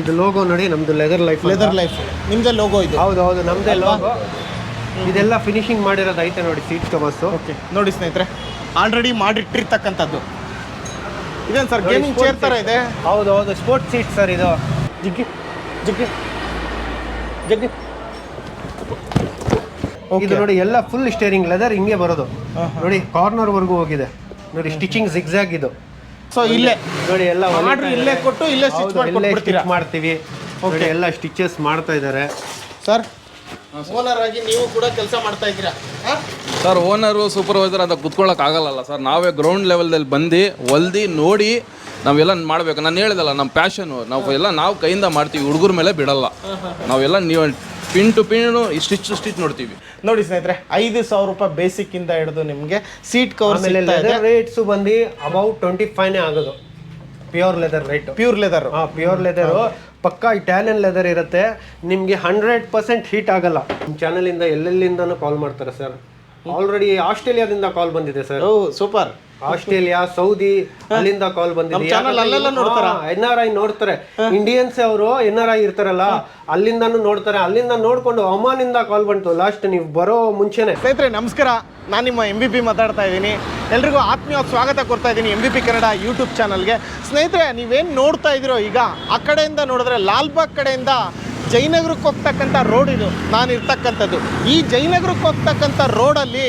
ಇದು ಲೋಗೋ ನೋಡಿ ನಮ್ದು ಲೆದರ್ ಲೈಫ್ ಲೆದರ್ ಲೈಫ್ ನಿಮ್ದೆ ಲೋಗೋ ಇದು. ಹೌದು ಹೌದು ನಮ್ದೇ ಲೋಗೋ ಇದೆಲ್ಲ ಫಿನಿಶಿಂಗ್ ಮಾಡಿರೋದು ಐತೆ ನೋಡಿ ಸೀಟ್ ಕವರ್ಸ್ ಓಕೆ ನೋಡಿ ಸ್ನೇಹಿತರೆ ಆಲ್ರೆಡಿ ಮಾಡಿಟ್ಟಿರ್ತಕ್ಕಂಥದ್ದು. ಇದೇನು ಸರ್ ಗೇಮಿಂಗ್ ಚೇರ್ ಥರ ಇದೆ? ಹೌದು ಹೌದು ಸ್ಪೋರ್ಟ್ಸ್ ಸೀಟ್ ಸರ್ ಇದು. ಜಿಗ್ಗಿ ಜಿಗ್ಗಿ ಜಗ್ಗಿ. ಇದು ನೋಡಿ ಎಲ್ಲ ಫುಲ್ ಸ್ಟೇರಿಂಗ್ ಲೆದರ್ ಹಿಂಗೆ ಬರೋದು. ನೋಡಿ ಕಾರ್ನರ್ ವರ್ಗೂ ಹೋಗಿದೆ. ನೋಡಿ ಸ್ಟಿಚಿಂಗ್ ಜಿಗ್ಜಾಗ್ ಇದು. ಸೊ ಇಲ್ಲೇ ನೋಡಿ ಎಲ್ಲ ಆರ್ಡರ್ ಇಲ್ಲೇ ಕೊಟ್ಟು ಇಲ್ಲೇ ಸ್ಟಿಚ್ ಮಾಡಿ ಕೊಟ್ಬಿಡ್ತೀರಾ ಸ್ಟಿಚ್ ಮಾಡ್ತೀವಿ. ಓಕೆ ಎಲ್ಲ ಸ್ಟಿಚಸ್ ಮಾಡ್ತಾ ಇದ್ದಾರೆ. ಸರ್ ಓನರ್ ಆಗಿ ನೀವು ಕೂಡ ಕೆಲಸ ಮಾಡ್ತಾ ಇದ್ದೀರಾ? ಸರ್ ಓನರು ಸೂಪರ್ವೈಸರ್ ಅಂತ ಕುತ್ಕೊಳ್ಳೋಕೆ ಆಗಲ್ಲ ಸರ್ ನಾವೇ ಗ್ರೌಂಡ್ ಲೆವೆಲ್ದಲ್ಲಿ ಬಂದು ಹೊಲ್ದಿ ನೋಡಿ ನಾವೆಲ್ಲ ಮಾಡಬೇಕು. ನಾನು ಹೇಳಿದಲ್ಲ ನಮ್ಮ ಪ್ಯಾಷನು ನಾವು ಎಲ್ಲ ನಾವು ಕೈಯಿಂದ ಮಾಡ್ತೀವಿ. ಹುಡುಗರ ಮೇಲೆ ಬಿಡಲ್ಲ. ನಾವೆಲ್ಲ ನೀವು pin to pin stitch stitch ನೋಡ್ತೀವಿ. ನೋಡಿ ಸ್ನೇಹಿತರೆ ಐದು ಸಾವಿರ ರೂಪಾಯಿ ಬೇಸಿಕ್ ಇಂದ ಹಿಡಿದು ನಿಮಗೆ ಸೀಟ್ ಕವರ್ ರೇಟ್ಸ್ ಬಂದು ಅಬೌಟ್ ಟ್ವೆಂಟಿ ಫೈವ್ನೇ ಆಗೋದು. Pure leather rate pure leather ಹಾಂ ಪ್ಯೂರ್ ಲೆದರು ಪಕ್ಕಾ ಇಟಾಲಿಯನ್ ಲೆದರ್ ಇರುತ್ತೆ. ನಿಮಗೆ ಹಂಡ್ರೆಡ್ ಪರ್ಸೆಂಟ್ ಹೀಟ್ ಆಗಲ್ಲ. ನಿಮ್ಮ ಚಾನಲಿಂದ ಎಲ್ಲೆಲ್ಲಿಂದನೂ ಕಾಲ್ ಮಾಡ್ತಾರೆ ಸರ್ ಆಲ್ರೆಡಿ ಆಸ್ಟ್ರೇಲಿಯಾದಿಂದ ಕಾಲ್ ಬಂದಿದೆ ಸರ್ ಓ ಸೂಪರ್ ಆಸ್ಟ್ರೇಲಿಯಾ ಸೌದಿ ಅಲ್ಲಿಂದ ಕಾಲ್ ಬಂದಿದೆ. channel ಅಲ್ಲೆಲ್ಲ ನೋಡ್ತಾರಾ? ಎನ್ ಆರ್ ಐ ನೋಡ್ತಾರೆ. ಇಂಡಿಯನ್ಸ್ ಅವರು ಎನ್ ಆರ್ ಐ ಇರ್ತಾರಲ್ಲ ಅಲ್ಲಿಂದಾನು ನೋಡ್ತಾರೆ. ಅಲ್ಲಿಂದ ನೋಡ್ಕೊಂಡು ಒಮಾನಿಂದ ಕಾಲ್ ಬಂತು. ಲಾಸ್ಟ್ ನೀವು ಬರೋ ಮುಂಚೆನೆ. ಸ್ನೇಹಿತರೆ ನಮಸ್ಕಾರ. ನಾನು ನಿಮ್ಮ ಎಂ ಬಿ ಪಿ ಮಾತಾಡ್ತಾ ಇದ್ದೀನಿ. ಎಲ್ರಿಗೂ ಆತ್ಮೀಯ ಸ್ವಾಗತ ಕೊಡ್ತಾ ಇದ್ದೀನಿ M B P Kannada YouTube ಚಾನಲ್ಗೆ ಸ್ನೇಹಿತರೆ ನೀವೇನು ನೋಡ್ತಾ ಇದ್ದೀರೋ ಈಗ ಆ ಕಡೆಯಿಂದ ನೋಡಿದ್ರೆ ಲಾಲ್ಬಾಗ್ ಕಡೆಯಿಂದ ಜಯನಗರಕ್ಕೆ ಹೋಗ್ತಕ್ಕಂಥ ರೋಡ್ ಇದು. ನಾನು ಇರ್ತಕ್ಕಂಥದ್ದು. ಈ ಜಯನಗರಕ್ಕೆ ಹೋಗ್ತಕ್ಕಂಥ ರೋಡಲ್ಲಿ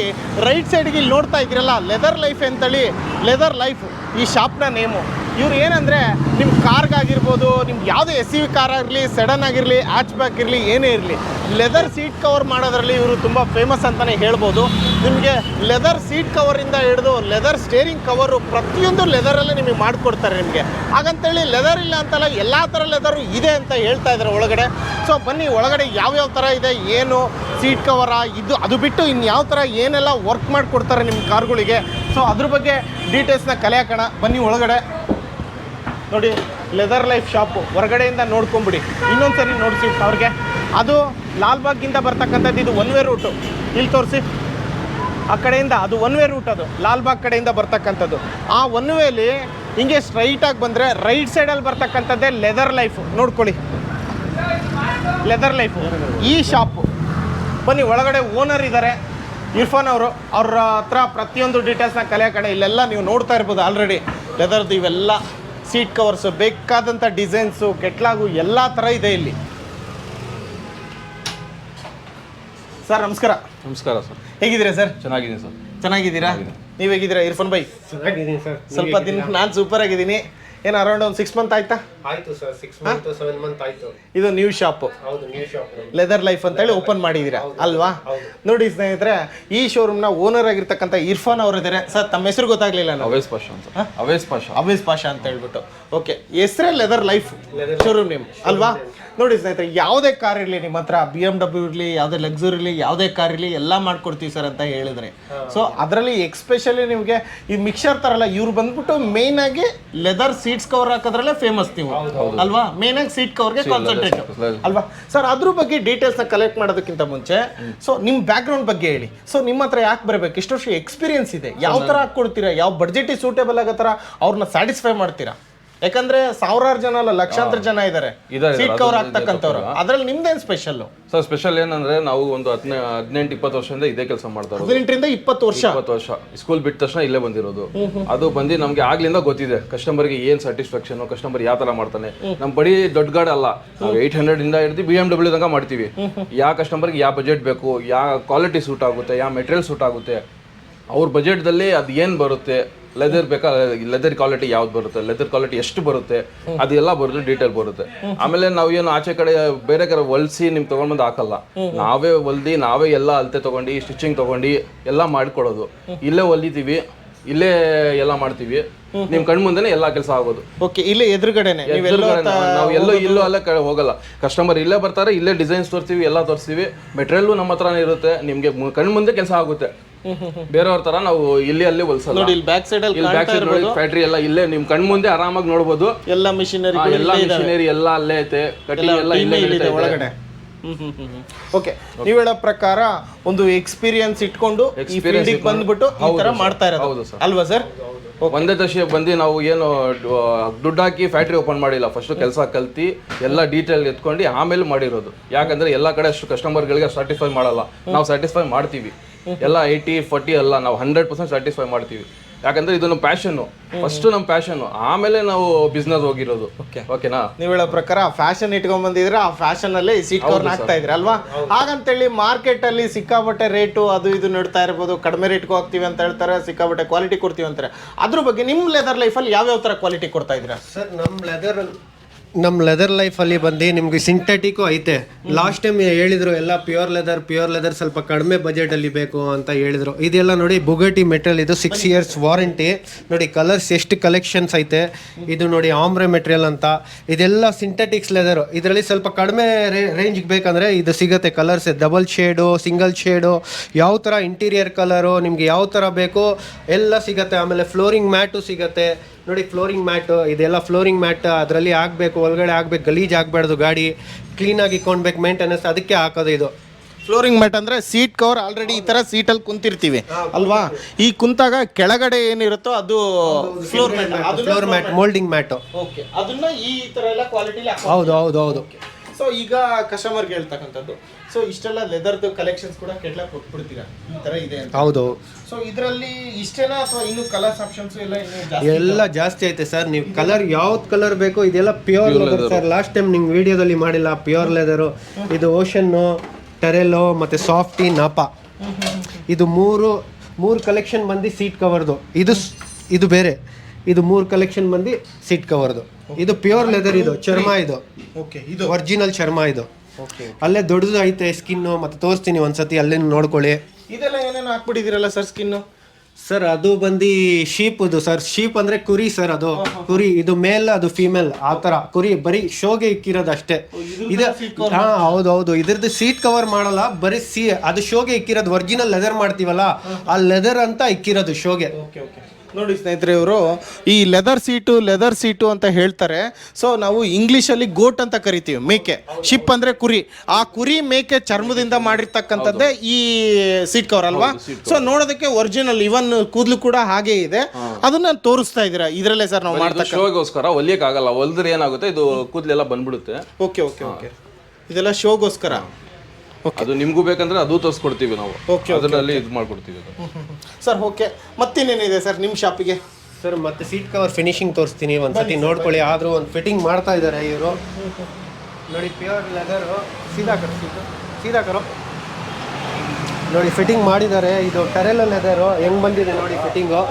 ರೈಟ್ ಸೈಡ್ಗೆ ಇಲ್ಲಿ ನೋಡ್ತಾ ಇದ್ದೀರಲ್ಲ ಲೆದರ್ ಲೈಫ್ ಅಂತೇಳಿ ಲೆದರ್ ಲೈಫ್ ಈ ಶಾಪ್ನ ನೇಮು ಇವ್ರು ಏನಂದರೆ ನಿಮ್ಮ ಕಾರ್ಗಾಗಿರ್ಬೋದು ನಿಮ್ಗೆ ಯಾವುದೇ ಎಸ್ ಸಿ ವಿ ಕಾರ್ ಆಗಿರಲಿ ಸಡನ್ ಆಗಿರಲಿ ಆಚ್ ಬ್ಯಾಕ್ ಇರಲಿ, ಏನೇ ಇರಲಿ ಲೆದರ್ ಸೀಟ್ ಕವರ್ ಮಾಡೋದ್ರಲ್ಲಿ ಇವರು ತುಂಬ ಫೇಮಸ್ ಅಂತಲೇ ಹೇಳ್ಬೋದು. ನಿಮಗೆ ಲೆದರ್ ಸೀಟ್ ಕವರಿಂದ ಹಿಡಿದು ಲೆದರ್ ಸ್ಟೇರಿಂಗ್ ಕವರು ಪ್ರತಿಯೊಂದು ಲೆದರಲ್ಲೇ ನಿಮಗೆ ಮಾಡಿಕೊಡ್ತಾರೆ ನಿಮಗೆ. ಹಾಗಂತೇಳಿ ಲೆದರ್ ಇಲ್ಲ ಅಂತಲ್ಲ, ಎಲ್ಲ ಥರ ಲೆದರು ಇದೆ ಅಂತ ಹೇಳ್ತಾ ಇದ್ದಾರೆ ಒಳಗಡೆ. ಸೊ ಬನ್ನಿ, ಒಳಗಡೆ ಯಾವ್ಯಾವ ಥರ ಇದೆ, ಏನು ಸೀಟ್ ಕವರ ಇದು, ಅದು ಬಿಟ್ಟು ಇನ್ನು ಯಾವ ಥರ ಏನೆಲ್ಲ ವರ್ಕ್ ಮಾಡಿಕೊಡ್ತಾರೆ ನಿಮ್ಮ ಕಾರ್ಗಳಿಗೆ ಸೊ ಅದ್ರ ಬಗ್ಗೆ ಡೀಟೇಲ್ಸ್ನ ಕಲೆ ಹಾಕೋಣ. ಬನ್ನಿ ಒಳಗಡೆ. ನೋಡಿ ಲೆದರ್ ಲೈಫ್ ಶಾಪು ಹೊರಗಡೆಯಿಂದ ನೋಡ್ಕೊಂಬಿಡಿ. ಇನ್ನೊಂದು ಸರಿ ನೋಡಿಸಿ ಅವ್ರಿಗೆ. ಅದು ಲಾಲ್ಬಾಗಿಂದ ಬರ್ತಕ್ಕಂಥದ್ದು ಇದು ಒನ್ ವೇ ರೂಟು ಇಲ್ಲಿ ತೋರಿಸಿ. ಆ ಕಡೆಯಿಂದ ಅದು ಒನ್ ವೇ ರೂಟ್ ಅದು. ಲಾಲ್ಬಾಗ್ ಕಡೆಯಿಂದ ಬರ್ತಕ್ಕಂಥದ್ದು. ಆ ಒನ್ ವೇಲಿ ಹಿಂಗೆ ಸ್ಟ್ರೈಟಾಗಿ ಬಂದರೆ ರೈಟ್ ಸೈಡಲ್ಲಿ ಬರ್ತಕ್ಕಂಥದ್ದೇ ಲೆದರ್ ಲೈಫ್ ನೋಡ್ಕೊಳ್ಳಿ. ಲೆದರ್ ಲೈಫು ಈ ಶಾಪು ಬನ್ನಿ, ಒಳಗಡೆ ಓನರ್ ಇದ್ದಾರೆ ಇರ್ಫಾನ್ ಅವರು. ಅವ್ರ ಹತ್ರ ಪ್ರತಿಯೊಂದು ಡೀಟೇಲ್ಸ್ನ ಕಲೆ, ಕಡೆ, ಇಲ್ಲೆಲ್ಲ ನೀವು ನೋಡ್ತಾ ಇರ್ಬೋದು ಆಲ್ರೆಡಿ ಲೆದರ್ದು ಇವೆಲ್ಲ. ಸೀಟ್ ಕವರ್ಸು ಬೇಕಾದಂಥ ಡಿಸೈನ್ಸು ಕೆಟ್ಲಾಗು ಎಲ್ಲ ಥರ ಇದೆ ಇಲ್ಲಿ. ಸರ್ ನಮಸ್ಕಾರ. ನಮಸ್ಕಾರ ಸರ್. ಹೇಗಿದ್ದೀರಾ ಸರ್? ಚೆನ್ನಾಗಿದ್ದೀನಿ ಸರ್. ಚೆನ್ನಾಗಿದ್ದೀರಾ? ನೀವು ಹೇಗಿದ್ದೀರಾ? ಇರ್ಫಾನ್ ಬೈ ಚೆನ್ನಾಗಿದ್ದೀನಿ ಸರ್. ಸ್ವಲ್ಪ ದಿನ ನಾನು ಸೂಪರ್ ಆಗಿದ್ದೀನಿ. ಏನು ಅರೌಂಡ್ ಒಂದು ಸಿಕ್ಸ್ ಮಂತ್ ಆಯ್ತಾ? ಆಯ್ತು sir six month seven month ಆಯ್ತು. ಇದು ನ್ಯೂ ಶಾಪ್ ಹೌದು ನ್ಯೂ ಶಾಪ್ ಲೆದರ್ ಲೈಫ್ ಅಂತೇಳಿ ಓಪನ್ ಮಾಡಿದ್ದೀರಾ ಅಲ್ವಾ? ನೋಡಿ ಸ್ನೇಹಿತರೆ ಈ ಶೋರೂಮ್ನ ಓನರ್ ಆಗಿರ್ತಕ್ಕಂಥ ಇರ್ಫಾನ್ ಅವರು ಇದ್ದಾರೆ ಸರ್ ತಮ್ಮ ಹೆಸರು ಗೊತ್ತಾಗ್ಲಿಲ್ಲ ನಾವು ಅವೇಸ್ ಪಾಷ ಅಂತ. ಅವೇಸ್ ಪಾಷ. ಅವೇಸ್ ಪಾಷಾ ಅಂತ ಹೇಳ್ಬಿಟ್ಟು. ಓಕೆ ಹೆಸರೇ ಲೆದರ್ ಲೈಫ್ ಶೋರೂಮ್ ನೇಮ್ ಅಲ್ವಾ? ನೋಡಿ ಸ್ನೇಹಿತರೆ ಯಾವುದೇ ಕಾರ್ ಇರಲಿ ನಿಮ್ಮ ಹತ್ರ ಬಿ ಎಂ ಡಬ್ಲ್ಯೂ ಇರಲಿ ಯಾವುದೇ ಲಕ್ಸುರಿ ಇರಲಿ ಯಾವುದೇ ಕಾರ್ ಇರಲಿ ಎಲ್ಲ ಮಾಡ್ಕೊಡ್ತೀವಿ ಸರ್ ಅಂತ ಹೇಳಿದ್ರೆ. ಸೊ ಅದರಲ್ಲಿ ಎಕ್ಸ್ಪೆಷಲಿ ನಿಮಗೆ ಈ ಮಿಕ್ಸರ್ ತರಲ್ಲ ಇವ್ರು ಬಂದ್ಬಿಟ್ಟು ಮೇನ್ ಆಗಿ ಲೆದರ್ ಸೀಟ್ಸ್ ಕವರ್ ಹಾಕೋದ್ರಲ್ಲೇ ಫೇಮಸ್ ನೀವು. ಅಲ್ವಾ? ಮೇನ್ ಆಗಿ ಸೀಟ್ ಕವರ್ಗೆ ಕಾನ್ಸಂಟ್ರೇಟ್ ಅಲ್ವಾ? ಸರ್ ಅದ್ರ ಬಗ್ಗೆ ಡೀಟೇಲ್ಸ್ನ ಕಲೆಕ್ಟ್ ಮಾಡೋದಕ್ಕಿಂತ ಮುಂಚೆ ಸೊ ನಿಮ್ಮ ಬ್ಯಾಕ್ಗ್ರೌಂಡ್ ಬಗ್ಗೆ ಹೇಳಿ. ಸೊ ನಿಮ್ಮ ಹತ್ರ ಯಾಕೆ ಬರಬೇಕು? ಇಷ್ಟು ವರ್ಷ ಎಕ್ಸ್ಪೀರಿಯನ್ಸ್ ಇದೆ. ಯಾವ ಥರ ಹಾಕ್ಕೊಡ್ತೀರಾ? ಯಾವ ಬಡ್ಜೆಟಿಗೆ ಸೂಟೇಬಲ್ ಆಗೋ ಥರ ಅವ್ರನ್ನ ಸ್ಯಾಟಿಸ್ಫೈ ಮಾಡ್ತೀರಾ? ಯಾಕಂದ್ರೆ ಸಾವಿರಾರು ಜನ ಅಲ್ಲ ಲಕ್ಷಾಂತರ ಜನ ಇದ್ದಾರೆ ಇದಾರೆ, ಸೀಟ್ ಕವರ್ ಆಗ್ತಕ್ಕಂಥವ್ರು. ಅದ್ರಲ್ಲಿ ನಿಮ್ದೇನ್ ಸ್ಪೆಷಲ್ ಸರ್ ಸ್ಪೆಷಲ್ ಏನಂದ್ರೆ ನಾವು ಒಂದು ಹದಿನ ಹದಿನೆಂಟು ಇಪ್ಪತ್ತು ವರ್ಷದಿಂದ ಇದೇ ಕೆಲಸ ಮಾಡ್ತಾ ಇರೋದು. ಹದಿನೆಂಟರಿಂದ ಇಪ್ಪತ್ತು ವರ್ಷ. ಇಪ್ಪತ್ತು ವರ್ಷ. ಸ್ಕೂಲ್ ಬಿಟ್ಟ ತಕ್ಷಣ ಇಲ್ಲೇ ಬಂದಿರೋದು. ಅದು ಬಂದು ನಮ್ಗೆ ಆಗ್ಲಿಂದ ಗೊತ್ತಿದೆ. ಕಸ್ಟಮರ್ಗೆ ಏನ್ ಸ್ಯಾಟಿಸ್ಫ್ಯಾಕ್ಷನ್ ಕಸ್ಟಮರ್ ಯಾವ ತರ ಮಾಡ್ತಾನೆ. ನಮ್ ಬಡಿ ದೊಡ್ಡ ಗಾಡಿ ಅಲ್ಲ. ನಾವು ಏಟ್ ಹಂಡ್ರೆಡ್ ಇಂದ ಹಿಡಿದು ಬಿ ಎಂ ಡಬ್ಲ್ಯೂ ತನಕ ಮಾಡ್ತೀವಿ. ಯಾವ ಕಸ್ಟಮರ್ಗೆ ಯಾವ ಬಜೆಟ್ ಬೇಕು ಯಾವ ಕ್ವಾಲಿಟಿ ಸೂಟ್ ಆಗುತ್ತೆ ಯಾವ ಮೆಟೀರಿಯಲ್ ಸೂಟ್ ಆಗುತ್ತೆ. ಅವ್ರ ಬಜೆಟ್ದಲ್ಲಿ ಅದ್ ಏನು ಬರುತ್ತೆ ಲೆದರ್ ಬೇಕಾ? ಲೆದರ್ ಕ್ವಾಲಿಟಿ ಯಾವ್ದು ಬರುತ್ತೆ? ಲೆದರ್ ಕ್ವಾಲಿಟಿ ಎಷ್ಟು ಬರುತ್ತೆ? ಅದೆಲ್ಲ ಬರುತ್ತೆ ಡೀಟೇಲ್ ಬರುತ್ತೆ. ಆಮೇಲೆ ನಾವು ಏನು ಆಚೆ ಕಡೆ ಬೇರೆ ಕಡೆ ಹೊಲ್ಸಿ ನಿಮ್ಗೆ ತಗೊಂಡ್ಬಂದು ಹಾಕಲ್ಲ. ನಾವೇ ಹೊಲ್ದಿ ನಾವೇ ಎಲ್ಲ ಅಳತೆ ತಗೊಂಡು ಸ್ಟಿಚಿಂಗ್ ತಗೊಂಡು ಎಲ್ಲ ಮಾಡ್ಕೊಳ್ಳೋದು ಇಲ್ಲೇ ಹೊಲಿತೀವಿ ಇಲ್ಲೇ ಎಲ್ಲ ಮಾಡ್ತೀವಿ. ನಿಮ್ ಕಣ್ ಮುಂದೆನೆ ಎಲ್ಲಾ ಕೆಲಸ ಆಗೋದು. ಓಕೆ ಇಲ್ಲೇ ಎದುರುಗಡೆನೆ ನಾವು- ಎಲ್ಲೋ ಇಲ್ಲೋ ಅಲ್ಲೇ ಹೋಗಲ್ಲ. ಕಸ್ಟಮರ್ ಇಲ್ಲೇ ಬರ್ತಾರೆ ಇಲ್ಲೇ ಡಿಸೈನ್ಸ್ ತೋರಿಸ್ತೀವಿ ಎಲ್ಲ ತೋರಿಸ್ತೀವಿ. ಮೆಟೀರಿಯಲ್ ನಮ್ಮ ಹತ್ರನೇ ಇರುತ್ತೆ ನಿಮ್ಗೆ ಕಣ್ ಮುಂದೆ ಕೆಲಸ ಆಗುತ್ತೆ. ಬೇರೆಯವ್ರ ತರ ನಾವು ಇಲ್ಲಿ ಅಲ್ಲಿ ಹೊಲ್ಸಲ್ಲ. ನೋಡಿ ಇಲ್ಲಿ ಬ್ಯಾಕ್ ಸೈಡ್ ಅಲ್ಲಿ ಇಲ್ಲಿ ಬ್ಯಾಕ್ ಸೈಡ್ ನೋಡಿ ಫ್ಯಾಕ್ಟ್ರಿ ಎಲ್ಲ ಇಲ್ಲೇ ನಿಮ್ ಕಣ್ ಮುಂದೆ ಆರಾಮಾಗಿ ನೋಡಬಹುದು ಎಲ್ಲ ಮಿಷಿನರಿ ಎಲ್ಲ ಮಿಷಿನರಿ ಎಲ್ಲ ಅಲ್ಲೇ ಐತೆ. ಕಟಿಂಗ್ ಎಲ್ಲ ಇಲ್ಲೇ ಇದೆ. ಒಳಗಡೆ. ಓಕೆ ನೀವು ಹೇಳೋ ಪ್ರಕಾರ ಒಂದು ಎಕ್ಸ್ಪೀರಿಯನ್ಸ್ ಇಟ್ಕೊಂಡು ಈ ಫೀಲ್ಡಿಗೆ ಬಂದ್ಬಿಟ್ಟು ಈ ತರ. ಮಾಡ್ತಾ ಹೌದು ಇರೋದು ಅಲ್ವಾ ಸರ್? ಒಂದೇ ತಶೆ ಬಂದು ನಾವು ಏನು ದುಡ್ಡು ಹಾಕಿ ಫ್ಯಾಕ್ಟ್ರಿ ಓಪನ್ ಮಾಡಿಲ್ಲ. ಫಸ್ಟ್ ಕೆಲಸ ಕಲ್ತಿ ಎಲ್ಲ ಡೀಟೇಲ್ ಎತ್ಕೊಂಡು ಆಮೇಲೆ ಮಾಡಿರೋದು. ಯಾಕಂದ್ರೆ ಎಲ್ಲ ಕಡೆ ಅಷ್ಟು ಕಸ್ಟಮರ್ಗಳಿಗೆ ಸ್ಯಾಟಿಸ್ಫೈ ಮಾಡಲ್ಲ. ನಾವು ಸ್ಯಾಟಿಸ್ಫೈ ಮಾಡ್ತೀವಿ. ಎಲ್ಲ ಏಯ್ಟಿ ಫೋರ್ಟಿ ಅಲ್ಲ ನಾವು ಹಂಡ್ರೆಡ್ ಪರ್ಸೆಂಟ್ ಸ್ಯಾಟಿಸ್ಫೈ ಮಾಡ್ತೀವಿ. ಯಾಕಂದ್ರೆ ಇದು ನಮ್ಮ ಪ್ಯಾಷನ್ನು ಫಸ್ಟ್ ನಮ್ಮ ಪ್ಯಾಷನ್ನು ಆಮೇಲೆ ನಾವು ಬಿಸ್ನೆಸ್ ಹೋಗಿರೋದು. ಓಕೆನಾ ನೀವು ಹೇಳೋ ಪ್ರಕಾರ ಫ್ಯಾಷನ್ ಇಟ್ಕೊಂಡ್ ಬಂದಿದ್ರೆ ಆ ಫ್ಯಾಷನ್ ಅಲ್ಲೇ ಸೀಟ್ ಕವರ್ ಹಾಕ್ತಾ ಇದ್ರಿ ಅಲ್ವಾ? ಹಾಗಂತೇಳಿ ಮಾರ್ಕೆಟ್ ಅಲ್ಲಿ ಸಿಕ್ಕಾಪಟ್ಟೆ ರೇಟು ಅದು ಇದು ನಡ್ತಾ ಇರ್ಬೋದು. ಕಡಿಮೆ ರೇಟ್ಗೆ ಹೋಗ್ತೀವಿ ಅಂತ ಹೇಳ್ತಾರೆ ಸಿಕ್ಕಾಪಟ್ಟೆ ಕ್ವಾಲಿಟಿ ಕೊಡ್ತೀವಿ ಅಂತಾರೆ. ಅದ್ರ ಬಗ್ಗೆ ನಿಮ್ಮ ಲೆದರ್ ಲೈಫಲ್ಲಿ ಯಾವ್ಯಾವ ತರ ಕ್ವಾಲಿಟಿ ಕೊಡ್ತಾ ಇದ್ದೀರಾ? ಸರ್ ನಮ್ಮ ಲೆದರ್ ನಮ್ಮ ಲೆದರ್ ಲೈಫಲ್ಲಿ ಬಂದು ನಿಮಗೆ ಸಿಂಥೆಟಿಕ್ಕು ಐತೆ. ಲಾಸ್ಟ್ ಟೈಮ್ ಹೇಳಿದ್ರು ಎಲ್ಲ ಪ್ಯೂರ್ ಲೆದರ್ ಪ್ಯೂರ್ ಲೆದರ್ ಸ್ವಲ್ಪ ಕಡಿಮೆ ಬಜೆಟಲ್ಲಿ ಬೇಕು ಅಂತ ಹೇಳಿದ್ರು. ಇದೆಲ್ಲ ನೋಡಿ ಬುಗಟಿ ಮೆಟೀರಿಯಲ್ ಇದು ಸಿಕ್ಸ್ ಇಯರ್ಸ್ ವಾರಂಟಿ ನೋಡಿ ಕಲರ್ಸ್ ಎಷ್ಟು ಕಲೆಕ್ಷನ್ಸ್ ಐತೆ. ಇದು ನೋಡಿ ಆಮ್ರೆ ಮೆಟೀರಿಯಲ್ ಅಂತ. ಇದೆಲ್ಲ ಸಿಂಥೆಟಿಕ್ಸ್ ಲೆದರು ಇದರಲ್ಲಿ ಸ್ವಲ್ಪ ಕಡಿಮೆ ರೇಂಜ್ಗೆ ಬೇಕಂದರೆ ಇದು ಸಿಗುತ್ತೆ colours double shade single shade ಯಾವ ಥರ ಇಂಟೀರಿಯರ್ ಕಲರು ನಿಮ್ಗೆ ಯಾವ ಥರ ಬೇಕು ಎಲ್ಲ ಸಿಗುತ್ತೆ. ಆಮೇಲೆ ಫ್ಲೋರಿಂಗ್ ಮ್ಯಾಟು ಸಿಗುತ್ತೆ. ನೋಡಿ ಫ್ಲೋರಿಂಗ್ ಮ್ಯಾಟ್ ಇದೆಲ್ಲ ಫ್ಲೋರಿಂಗ್ ಮ್ಯಾಟ್ ಅದರಲ್ಲಿ ಆಗಬೇಕು ಒಳಗಡೆ ಆಗಬೇಕು ಗಲೀಜ್ ಆಗಬಾರ್ದು ಗಾಡಿ. ಕ್ಲೀನಾಗಿ ಇಟ್ಕೊಳ್ಬೇಕು ಮೇಂಟೆನೆನ್ಸ್ ಅದಕ್ಕೆ ಹಾಕೋದು ಇದು. ಫ್ಲೋರಿಂಗ್ ಮ್ಯಾಟ್ ಅಂದರೆ ಸೀಟ್ ಕವರ್ ಆಲ್ರೆಡಿ ಈ ಥರ ಸೀಟಲ್ಲಿ ಕುಂತಿರ್ತೀವಿ ಅಲ್ವಾ? ಈ ಕುಂತಾಗ ಕೆಳಗಡೆ ಏನಿರುತ್ತೋ ಅದು floor mat floor mat moulding mat okay ಅದನ್ನ ಈ ಥರ ಎಲ್ಲ ಕ್ವಾಲಿಟಿಲಿ ಹೌದು ಹೌದು ಹೌದು. ಸೊ ಈಗ ಕಸ್ಟಮರ್ಗೆ ಹೇಳ್ತಕ್ಕಂಥದ್ದು. ಸೊ ಇಷ್ಟೆಲ್ಲ ಲೆದರ್ದು ಕಲೆಕ್ಷನ್ಸ್ ಕೂಡ ಕೆಟ್ಲಾಗ್ ಕೊಟ್ಬಿಡ್ತೀರಾ? ಈ ತರ ಇದೆ ಅಂತ. ಹೌದು. ಸೊ ಇದರಲ್ಲಿ ಇಷ್ಟೇನಾ ಅಥವಾ ಇನ್ನು ಕಲರ್ಸ್ ಆಪ್ಷನ್ಸ್ ಎಲ್ಲ ಇನ್ನು ಜಾಸ್ತಿ ಎಲ್ಲ ಜಾಸ್ತಿ ಐತೆ ಸರ್. ನೀವು ಕಲರ್ ಯಾವ್ದು ಕಲರ್ ಬೇಕು ಇದೆಲ್ಲ pure leather sir. Last time ನಿಮ್ಗೆ ವಿಡಿಯೋದಲ್ಲಿ ಮಾಡಿಲ್ಲ ಪ್ಯೂರ್ ಲೆದರು ಇದು ಓಷನ್ನು ಟೆರೆಲೋ ಮತ್ತು ಸಾಫ್ಟಿ ನಾಪಾ ಇದು ಮೂರು ಮೂರು ಕಲೆಕ್ಷನ್ ಬಂದು ಸೀಟ್ ಕವರ್ದು ಇದು ಸ್- ಇದು ಬೇರೆ. ಇದು ಮೂರು ಕಲೆಕ್ಷನ್ ಬಂದು ಸೀಟ್ ಕವರ್ದು ಇದು ಪ್ಯೂರ್ ಲೆದರ್ ಇದು ಚರ್ಮ ಇದು. ಓಕೆ ಇದು. ಒರಿಜಿನಲ್ ಚರ್ಮ ಇದು. ಓಕೆ ಅಲ್ಲೇ ದೊಡ್ಡದು ಐತೆ ಸ್ಕಿನ್ನು ಮತ್ತೆ ತೋರಿಸ್ತೀನಿ ಒಂದ್ಸತಿ ಅಲ್ಲೇ ನೋಡ್ಕೊಳ್ಳಿ. ಇದೆಲ್ಲ ಏನೇನು ಹಾಕ್ಬಿಟ್ಟಿದ್ದೀರಲ್ಲ ಸರ್ ಸ್ಕಿನ್ ಸರ್ ಅದು ಬಂದು ಶೀಪ್ದು ಸರ್ ಶೀಪ್ ಅಂದ್ರೆ ಕುರಿ ಸರ್ ಅದು. ಕುರಿ ಇದು ಮೇಲ್ ಅದು ಫಿಮೇಲ್ ಆ ತರ ಕುರಿ ಬರೀ ಶೋಗೆ ಇಕ್ಕಿರೋದು ಅಷ್ಟೇ. ಇದು ಹಾ ಹೌದು ಹೌದು ಇದ್ರದ್ದು ಸೀಟ್ ಕವರ್ ಮಾಡಲ್ಲ ಬರೀ ಸೀ ಅದು ಶೋಗೆ ಇಕ್ಕಿರೋದು ಒರಿಜಿನಲ್ ಲೆದರ್ ಮಾಡ್ತೀವಲ್ಲ ಆ ಲೆದರ್ ಅಂತ ಇಕ್ಕಿರೋದು ಶೋಗೆ ನೋಡಿ ಸ್ನೇಹಿತರೆ ಇವರು ಈ ಲೆದರ್ ಸೀಟು ಲೆದರ್ ಸೀಟು ಅಂತ ಹೇಳ್ತಾರೆ. ಸೊ ನಾವು ಇಂಗ್ಲೀಷಲ್ಲಿ ಗೋಟ್ ಅಂತ ಕರಿತೀವಿ ಮೇಕೆ. ಶಿಪ್ ಅಂದ್ರೆ ಕುರಿ. ಆ ಕುರಿ ಮೇಕೆ ಚರ್ಮದಿಂದ ಮಾಡಿರ್ತಕ್ಕಂಥದ್ದೇ ಈ ಸೀಟ್ ಕವರ್ ಅಲ್ವಾ? ಸೊ ನೋಡೋದಕ್ಕೆ ಒರಿಜಿನಲ್ ಇವನ್ ಕೂದಲು ಕೂಡ ಹಾಗೆ ಇದೆ. ಅದನ್ನ ತೋರಿಸ್ತಾ ಇದೀರಾ ಇದ್ರಲ್ಲೇ ಸರ್ ನಾವು ಮಾಡ್ತಾ ಶೋಗೋಸ್ಕರ ಆಗಲ್ಲ ಹೊಲ್ದ್ರೆ ಏನಾಗುತ್ತೆ? ಇದು ಕೂದಲೆಲ್ಲ ಬಂದ್ಬಿಡುತ್ತೆ. Okay okay okay. ಇದೆಲ್ಲ ಶೋಗೋಸ್ಕರ. ಅದು ನಿಮಗೂ ಬೇಕಂದ್ರೆ ಅದು ತರಿಸ್ಕೊಡ್ತೀವಿ ನಾವು. ಅದರಲ್ಲಿ ಇದು ಮಾಡ್ಕೊಡ್ತೀವಿ ಅದು. ಸರ್ ಓಕೆ ಮತ್ತಿನ್ನೇನಿದೆ ಸರ್ ನಿಮ್ಮ ಶಾಪಿಗೆ ಸರ್ ಮತ್ತೆ ಸೀಟ್ ಕವರ್ ಫಿನಿಶಿಂಗ್ ತೋರಿಸ್ತೀನಿ. ಒಂದ್ಸತಿ ನೋಡ್ಕೊಳ್ಳಿ. ಆದರೂ ಒಂದು ಫಿಟ್ಟಿಂಗ್ ಮಾಡ್ತಾ ಇದ್ದಾರೆ ಇವರು. ನೋಡಿ ಪ್ಯೂರ್ ಲೆದರು ಸೀದಾ ಕರೋ ಸೀದಾ ಸೀದಾ ಕರೋ. ನೋಡಿ ಫಿಟ್ಟಿಂಗ್ ಮಾಡಿದ್ದಾರೆ. ಇದು ಟೆರೆಲ್ ಲೆದರು ಹೆಂಗ್ ಬಂದಿದೆ ನೋಡಿ ಫಿಟ್ಟಿಂಗು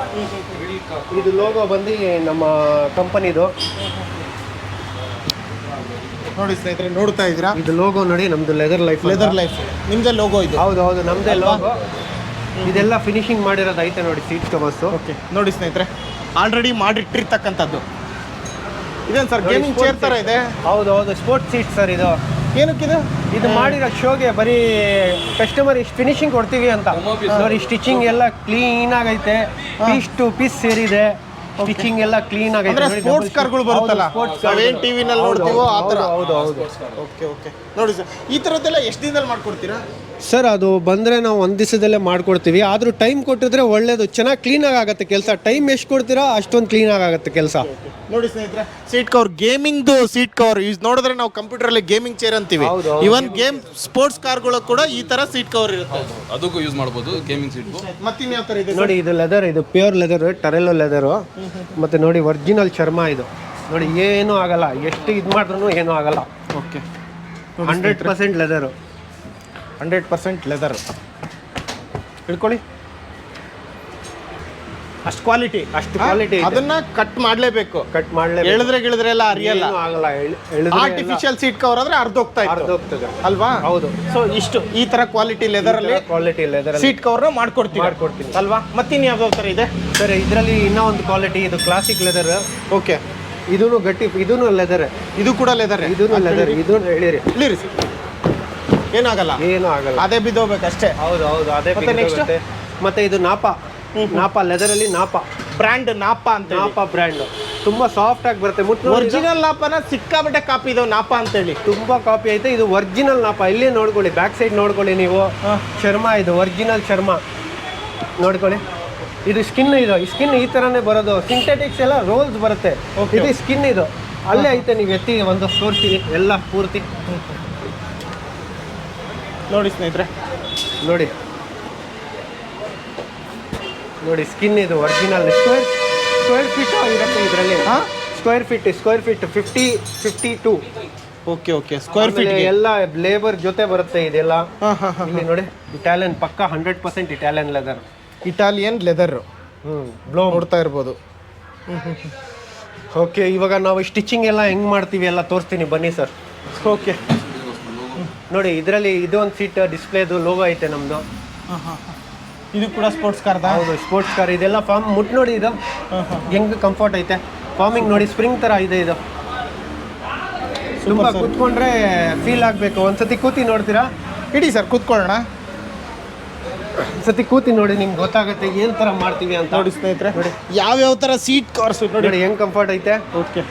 ಇದು ಲೋಗೋ ಬಂದು ನಮ್ಮ ಕಂಪನಿದು ನೋಡಿ ಸ್ನೇಹಿತರೆ ನೋಡ್ತಾ ಇದ್ದೀರಾ? ಇದು ಲೋಗೋ ನೋಡಿ ನಮ್ದು ಲೆದರ್ ಲೈಫ್ ಲೆದರ್ ಲೈಫ್ ನಿಮ್ದೇ ಲೋಗೋ ಇದು. ಹೌದು ಹೌದು ನಮ್ದೇ ಲೋಗೋ ಇದೆಲ್ಲ ಫಿನಿಶಿಂಗ್ ಮಾಡಿರೋದು ಐತೆ ನೋಡಿ ಸೀಟ್ ಕವರ್ಸ್ ಓಕೆ ನೋಡಿ ಸ್ನೇಹಿತರೆ ಆಲ್ರೆಡಿ ಮಾಡಿಟ್ಟಿರ್ತಕ್ಕಂಥದ್ದು. ಇದೇನು ಸರ್ ಗೇಮಿಂಗ್ ಚೇರ್ ಥರ ಇದೆ? ಹೌದು ಹೌದು ಸ್ಪೋರ್ಟ್ಸ್ ಸೀಟ್ ಸರ್ ಇದು. ಏನಕ್ಕೆ ಇದು? ಮಾಡಿರೋ ಶೋಗೆ ಬರೀ ಕಸ್ಟಮರ್ ಇಷ್ಟು ಫಿನಿಶಿಂಗ್ ಕೊಡ್ತೀವಿ ಅಂತ. ನೋಡಿ ಸ್ಟಿಚಿಂಗ್ ಎಲ್ಲ ಕ್ಲೀನ್ ಆಗೈತೆ. ಪೀಸ್ ಟು ಪೀಸ್ ಸೇರಿದೆ. ಸ್ಟಿಚಿಂಗ್ ಎಲ್ಲ ಕ್ಲೀನ್ ಆಗಿದೆ ಅಂದ್ರೆ ನೋಡಿ, ಸ್ಪೋರ್ಟ್ಸ್ double ಕಾರ್ಗಳು ಬರುತ್ತಲ್ಲ? sports ನಾವೇನ್ car. ಟಿವಿನಲ್ಲಿ ನೋಡ್ತೀವೋ ಆ ತರ? ಹೌದು ಹೌದು ಓಕೆ ಓಕೆ ನೋಡಿ ಸರ್ ಈ ತರದ್ದೆಲ್ಲ ಎಷ್ಟು ದಿನದಲ್ಲಿ ಮಾಡ್ಕೊಡ್ತೀರಾ? ಸರ್ ಅದು ಬಂದರೆ ನಾವು ಒಂದು ದಿವಸದಲ್ಲೇ ಮಾಡಿಕೊಡ್ತೀವಿ. ಆದರೂ ಟೈಮ್ ಕೊಟ್ಟಿದ್ರೆ ಒಳ್ಳೇದು. ಚೆನ್ನಾಗಿ ಕ್ಲೀನಾಗಿ ಆಗುತ್ತೆ ಕೆಲಸ. ಟೈಮ್ ಎಷ್ಟು ಕೊಡ್ತೀರಾ ಅಷ್ಟೊಂದು ಕ್ಲೀನಾಗಿ ಆಗುತ್ತೆ ಕೆಲಸ. ನೋಡಿ ಸ್ನೇಹಿತರೆ ಸೀಟ್ ಕವರ್ ಗೇಮಿಂಗ್ದು ಸೀಟ್ ಕವರ್ ಯೂಸ್ ನೋಡಿದ್ರೆ ನಾವು ಕಂಪ್ಯೂಟರಲ್ಲಿ ಗೇಮಿಂಗ್ ಚೇರ್ ಅಂತೀವಿ. ಇವನ್ ಗೇಮ್ ಸ್ಪೋರ್ಟ್ಸ್ ಕಾರ್ಗಳು ಕೂಡ ಈ ಥರ ಸೀಟ್ ಕವರ್ ಇರುತ್ತೆ. ಅದಕ್ಕೂ ಯೂಸ್ ಮಾಡ್ಬೋದು ಗೇಮಿಂಗ್ ಸೀಟ್ ಮತ್ತಿನ್ ಯಾವ ಥರ ಇದೆ ನೋಡಿ ಇದು ಲೆದರ್ ಇದು ಪ್ಯೂರ್ ಲೆದರ್ ಟರೆಲೋ ಲೆದರು ಮತ್ತು ನೋಡಿ ಒರಿಜಿನಲ್ ಚರ್ಮ ಇದು. ನೋಡಿ ಏನೂ ಆಗಲ್ಲ. ಎಷ್ಟು ಇದು ಮಾಡಿದ್ರೂ ಏನೂ ಆಗಲ್ಲ. Okay hundred percent leather hundred percent leather. ಹಿಡ್ಕೊಳ್ಳಿ ಅಷ್ಟು ಕ್ವಾಲಿಟಿ ಅಷ್ಟು ಕ್ವಾಲಿಟಿ. ಅದನ್ನ ಕಟ್ ಮಾಡಲೇಬೇಕು. ಕಟ್ ಮಾಡಲೇ ಎಳೆದ್ರೆ ಗಿಳಿದ್ರೆ ಎಲ್ಲ ಅರಿಯಲ್ಲ ಆಗಲ್ಲ ಆರ್ಟಿಫಿಷಿಯಲ್ ಸೀಟ್ ಕವರ್ ಆದ್ರೆ ಅರ್ಧ ಹೋಗ್ತಾ ಇತ್ತು. ಅರ್ಧೋಗ್ತದೆ ಅಲ್ವಾ? ಹೌದು. ಸೊ ಇಷ್ಟು ಈ ತರ ಕ್ವಾಲಿಟಿ ಲೆದರ್ ಅಲ್ಲಿ ಕ್ವಾಲಿಟಿ ಲೆದರ್ ಸೀಟ್ ಕವರ್ ಮಾಡ್ಕೊಡ್ತೀವಿ. ಮಾಡ್ಕೊಡ್ತೀನಿ. ಅಲ್ವಾ? ಮತ್ತಿನ್ ಯಾವ್ದೋ ತರ ಇದೆ? ಸರ್ ಇದರಲ್ಲಿ ಇನ್ನೂ ಒಂದು ಕ್ವಾಲಿಟಿ ಇದು ಕ್ಲಾಸಿಕ್ ಲೆದರ್ ಓಕೆ ಇದೂ ಗಟ್ಟಿ ಇದೂ ಲೆದರ್ ಇದು ಕೂಡ ಲೆದರ್ ಇದೂ ಲೆದರ್ ಇದು ಹೇಳಿರಿ. ಇಲ್ಲಿರಿ ಏನಾಗಲ್ಲ. ಏನೂ ಆಗಲ್ಲ. ಅದೇ ಬಿದ್ದೋಗ್ಬೇಕಷ್ಟೇ. ಹೌದು ಹೌದು ಅದೇ ಮತ್ತೆ ನೆಕ್ಸ್ಟ್ ಮತ್ತೆ ಇದು ಇದು ನಾಪ ನಾಪ ಲೆದರಲ್ಲಿ ನಾಪ. ಬ್ರ್ಯಾಂಡ್ ನಾಪ ಅಂತ ಹೇಳಿ. ನಾಪ ಬ್ರ್ಯಾಂಡ್. ತುಂಬಾ ಸಾಫ್ಟ್ ಆಗಿ ಬರುತ್ತೆ. ಇದು. ಒರಿಜಿನಲ್ ನಾಪನ ಸಿಕ್ಕಾಬಟ್ಟೆ ಕಾಪಿ ಇದಾವೆ ನಾಪ ಅಂತೇಳಿ ತುಂಬಾ ಕಾಪಿ ಐತೆ. ಇದು ಒರಿಜಿನಲ್ ನಾಪ. ಇಲ್ಲಿ ನೋಡ್ಕೊಳ್ಳಿ. ಬ್ಯಾಕ್ ಸೈಡ್ ನೋಡ್ಕೊಳ್ಳಿ ನೀವು. ಶರ್ಮ ಇದು ಒರಿಜಿನಲ್ ಶರ್ಮ. ನೋಡ್ಕೊಳ್ಳಿ. ಇದು ಸ್ಕಿನ್ ಇದು. ಈ ಸ್ಕಿನ್ ಈ ತರನೇ ಬರೋದು. ಸಿಂಥೆಟಿಕ್ಸ್ ಎಲ್ಲ ರೋಲ್ಸ್ ಬರುತ್ತೆ. ಇದು ಸ್ಕಿನ್ ಇದು. ಅಲ್ಲೇ ಐತೆ ನೀವು ಎತ್ತಿ ಒಂದು ಸ್ಫೂರ್ತಿ ಎಲ್ಲ ಪೂರ್ತಿ. ನೋಡಿ ಸ್ನೇಹಿತರೆ. ನೋಡಿ. ನೋಡಿ ಸ್ಕಿನ್ ಇದು ಒರಿಜಿನಲ್ ಸ್ಕ್ವೇರ್ ಸ್ಕ್ವೇರ್ ಫೀಟ್ ಆಗಿರುತ್ತೆ ಇದರಲ್ಲಿ. ಹಾಂ? Square feet square feet fifty fifty two okay okay square feet ಎಲ್ಲ ಲೇಬರ್ ಜೊತೆ ಬರುತ್ತೆ ಇದೆಲ್ಲ. ಹಾಂ ಹಾಂ ಹಾಂ ಇಲ್ಲಿ ನೋಡಿ ಇಟಾಲಿಯನ್ ಪಕ್ಕ hundred percent Italian leather Italian leather ಹ್ಞೂ ಬ್ಲೋ ನೋಡ್ತಾ ಇರ್ಬೋದು. ಓಕೆ ಇವಾಗ ನಾವು ಸ್ಟಿಚಿಂಗ್ ಎಲ್ಲ ಹೆಂಗೆ ಮಾಡ್ತೀವಿ ಎಲ್ಲ ತೋರಿಸ್ತೀನಿ. ಬನ್ನಿ ಸರ್. ಓಕೆ ನೋಡಿ ಇದರಲ್ಲಿ ಇದು ಒಂದು ಸೀಟ್ ಡಿಸ್ಪ್ಲೇದು ಲೋಗೋ ಐತೆ ನಮ್ದು. ಇದು ಕೂಡ ಸ್ಪೋರ್ಟ್ಸ್ ಕಾರ್ ಹೌದು ಸ್ಪೋರ್ಟ್ಸ್ ಕಾರ್ ಇದೆಲ್ಲ ಫಾರ್ಮ್ ಮುಟ್ ನೋಡಿ ಇದು. ಹೆಂಗ್ ಕಂಫರ್ಟ್ ಐತೆ. ಫಾರ್ಮಿಂಗ್ ನೋಡಿ ಸ್ಪ್ರಿಂಗ್ ತರ ಇದೆ ಇದು. ತುಂಬಾ ಕೂತ್ಕೊಂಡ್ರೆ ಫೀಲ್ ಆಗಬೇಕು. ಒಂದ್ಸತಿ ಕೂತಿ ನೋಡ್ತೀರಾ? ಇಡಿ ಸರ್ ಕೂತ್ಕೊಳ್ಳೋಣ. ಒಂದ್ಸತಿ ಕೂತಿ ನೋಡಿ ನಿಮ್ಗೆ ಗೊತ್ತಾಗುತ್ತೆ ಏನು ತರ ಮಾಡ್ತೀವಿ ಅಂತ. ನೋಡಿ ಸ್ನೇಹಿತರೆ ಯಾವ್ಯಾವ ಥರ ಸೀಟ್ ಕವರ್ಸ್ ನೋಡಿ. ನೋಡಿ ಹೆಂಗ್ ಕಂಫರ್ಟ್ ಐತೆ? ಓಕೆ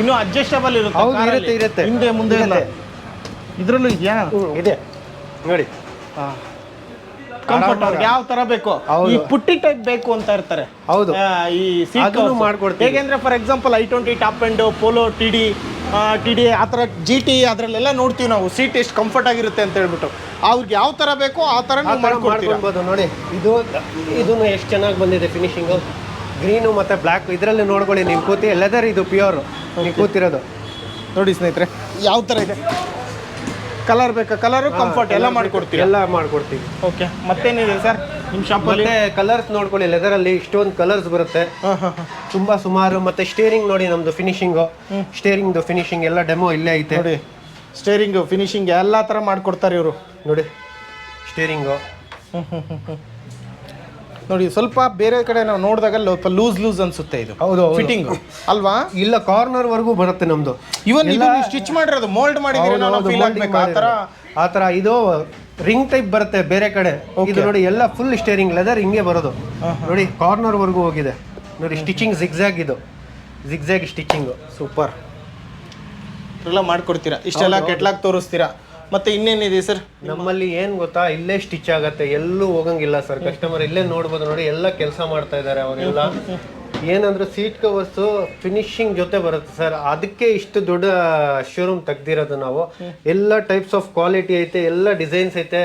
ಇನ್ನು ಅಡ್ಜಸ್ಟಬಲ್ ಇರುತ್ತೆ ಹೌದು, ಕಾರಲ್ಲಿ. ಇರುತ್ತೆ, ಇರುತ್ತೆ. ಹಿಂದೆ ಮುಂದೆ ಇಲ್ಲ ಇರುತ್ತೆ. ಇದ್ರಲ್ಲೂ ಇದೆಯಾ? ಇದೆ. ನೋಡಿ. ಕಂಫರ್ಟ್ ಅವ್ರಿಗೆ ಯಾವ ತರ ಬೇಕು? ಹೌದು. ಈ ಪುಟ್ಟಿ ಟೈಪ್ ಬೇಕು ಅಂತ ಇರ್ತಾರೆ. ಹೌದು. ಆ, ಈ ಸೀಟ್ ಅದನ್ನು ಮಾಡ್ಕೊಡ್ತೀವಿ. ಹೇಗೆಂದ್ರೆ for example I twenty top end polo T D T D ಆ ಥರ ಜಿ ಟಿ ಅದರಲ್ಲೆಲ್ಲ ನೋಡ್ತೀವಿ ನಾವು. ಸೀಟ್ ಎಷ್ಟು ಕಂಫರ್ಟ್ ಆಗಿರುತ್ತೆ ಅಂತ ಹೇಳ್ಬಿಟ್ಟು. ಅವ್ರಿಗೆ ಯಾವ ತರ ಬೇಕೋ ಆ ಥರ ಆ ಥರ ಮಾಡ್ಕೊಳ್ಬೋದು. ನೋಡಿ ಇದು ಇದನ್ನು ಎಷ್ಟು ಚೆನ್ನಾಗಿ ಬಂದಿದೆ ಫಿನಿಶಿಂಗು ಗ್ರೀನು ಮತ್ತು ಬ್ಲ್ಯಾಕ್ ಇದರಲ್ಲಿ ನೋಡ್ಕೊಳ್ಳಿ ನೀವು ಕೂತಿ. ಲೆದರ್ ಇದು ಪ್ಯೂರ್ ನೀವು ಕೂತಿರೋದು. ನೋಡಿ ಸ್ನೇಹಿತರೆ. ಯಾವ ಥರ ಇದೆ? ಕಲರ್ ಬೇಕಾ? ಕಲರು ಕಂಫರ್ಟ್ ಎಲ್ಲ ಮಾಡ್ಕೊಡ್ತೀವಿ ಎಲ್ಲ ಮಾಡ್ಕೊಡ್ತೀವಿ. ಓಕೆ ಮತ್ತೇನಿದೆ ಸರ್ ನಿಮ್ಮ ಶಾಪಲ್ಲಿ ಮತ್ತೆ ಕಲರ್ಸ್ ನೋಡ್ಕೊಳ್ಳಿ. ಲೆದರಲ್ಲಿ ಇಷ್ಟೊಂದು ಕಲರ್ಸ್ ಬರುತ್ತೆ. ತುಂಬ ಹಾಂ ಹಾಂ. ತುಂಬಾ ಸುಮಾರು ಮತ್ತೆ ಸ್ಟೇರಿಂಗ್ ನೋಡಿ ನಮ್ಮದು ಫಿನಿಶಿಂಗು ಸ್ಟೇರಿಂಗ್ದು ಫಿನಿಶಿಂಗ್ ಎಲ್ಲ ಡೆಮೋ ಇಲ್ಲೇ ಐತೆ. ನೋಡಿ ಸ್ಟೇರಿಂಗು ಫಿನಿಶಿಂಗ್ ಎಲ್ಲ ಥರ ಮಾಡಿಕೊಡ್ತಾರೆ ಇವರು. ನೋಡಿ ಸ್ಟೇರಿಂಗು ನೋಡಿ ಸ್ವಲ್ಪ ಬೇರೆ ಕಡೆ ನಾವು ನೋಡಿದಾಗ ಸ್ವಲ್ಪ ಲೂಸ್ ಲೂಸ್ ಅನ್ಸುತ್ತೆ ಇದು. ಹೌದು. ಫಿಟ್ಟಿಂಗ್ ಅಲ್ವಾ? ಇಲ್ಲ ಕಾರ್ನರ್ ವರೆಗೂ ಬರುತ್ತೆ ನಮ್ದು. ಇವನ್ ಸ್ಟಿಚ್ ಮಾಡಿರೋದು ಮೋಲ್ಡ್ ಮಾಡಿದ್ರೆ ಆ ಥರ ಇದು ರಿಂಗ್ ಟೈಪ್ ಬರುತ್ತೆ ಬೇರೆ ಕಡೆ. ಇದು ನೋಡಿ ಎಲ್ಲ ಫುಲ್ ಸ್ಟೇರಿಂಗ್ ಲೆದರ್ ಹಿಂಗೆ ಬರೋದು. ನೋಡಿ ಕಾರ್ನರ್ ವರೆಗೂ ಹೋಗಿದೆ. ನೋಡಿ ಸ್ಟಿಚಿಂಗ್ ಜಿಗ್ಜಾಗ್ ಇದು. ಜಿಗ್ಜಾಗ್ ಸ್ಟಿಚಿಂಗ್ ಸೂಪರ್ ಎಲ್ಲ ಮಾಡ್ಕೊಡ್ತೀರಾ? ಇಷ್ಟೆಲ್ಲ ಕೆಟ್ಲಾಗ್ ತೋರಿಸ್ತೀರಾ? ಮತ್ತೆ ಇನ್ನೇನಿದೆ ಸರ್? ನಮ್ಮಲ್ಲಿ ಏನ್ ಗೊತ್ತಾ? ಇಲ್ಲೇ ಸ್ಟಿಚ್ ಆಗತ್ತೆ. ಎಲ್ಲೂ ಹೋಗಂಗಿಲ್ಲ ಸರ್ ಕಸ್ಟಮರ್ ಇಲ್ಲೇ ನೋಡ್ಬೋದು ನೋಡಿ. ಎಲ್ಲ ಕೆಲಸ ಮಾಡ್ತಾ ಇದ್ದಾರೆ ಅವರೆಲ್ಲ. ಏನಂದ್ರೆ ಸೀಟ್ ಕವರ್ಸ್ ಫಿನಿಶಿಂಗ್ ಜೊತೆ ಬರುತ್ತೆ ಸರ್ ಅದಕ್ಕೆ ಇಷ್ಟು ದೊಡ್ಡ ಶೋರೂಮ್ ತೆಗ್ದಿರೋದು ನಾವು. ಎಲ್ಲ ಟೈಪ್ಸ್ ಆಫ್ ಕ್ವಾಲಿಟಿ ಐತೆ. ಎಲ್ಲ ಡಿಸೈನ್ಸ್ ಐತೆ.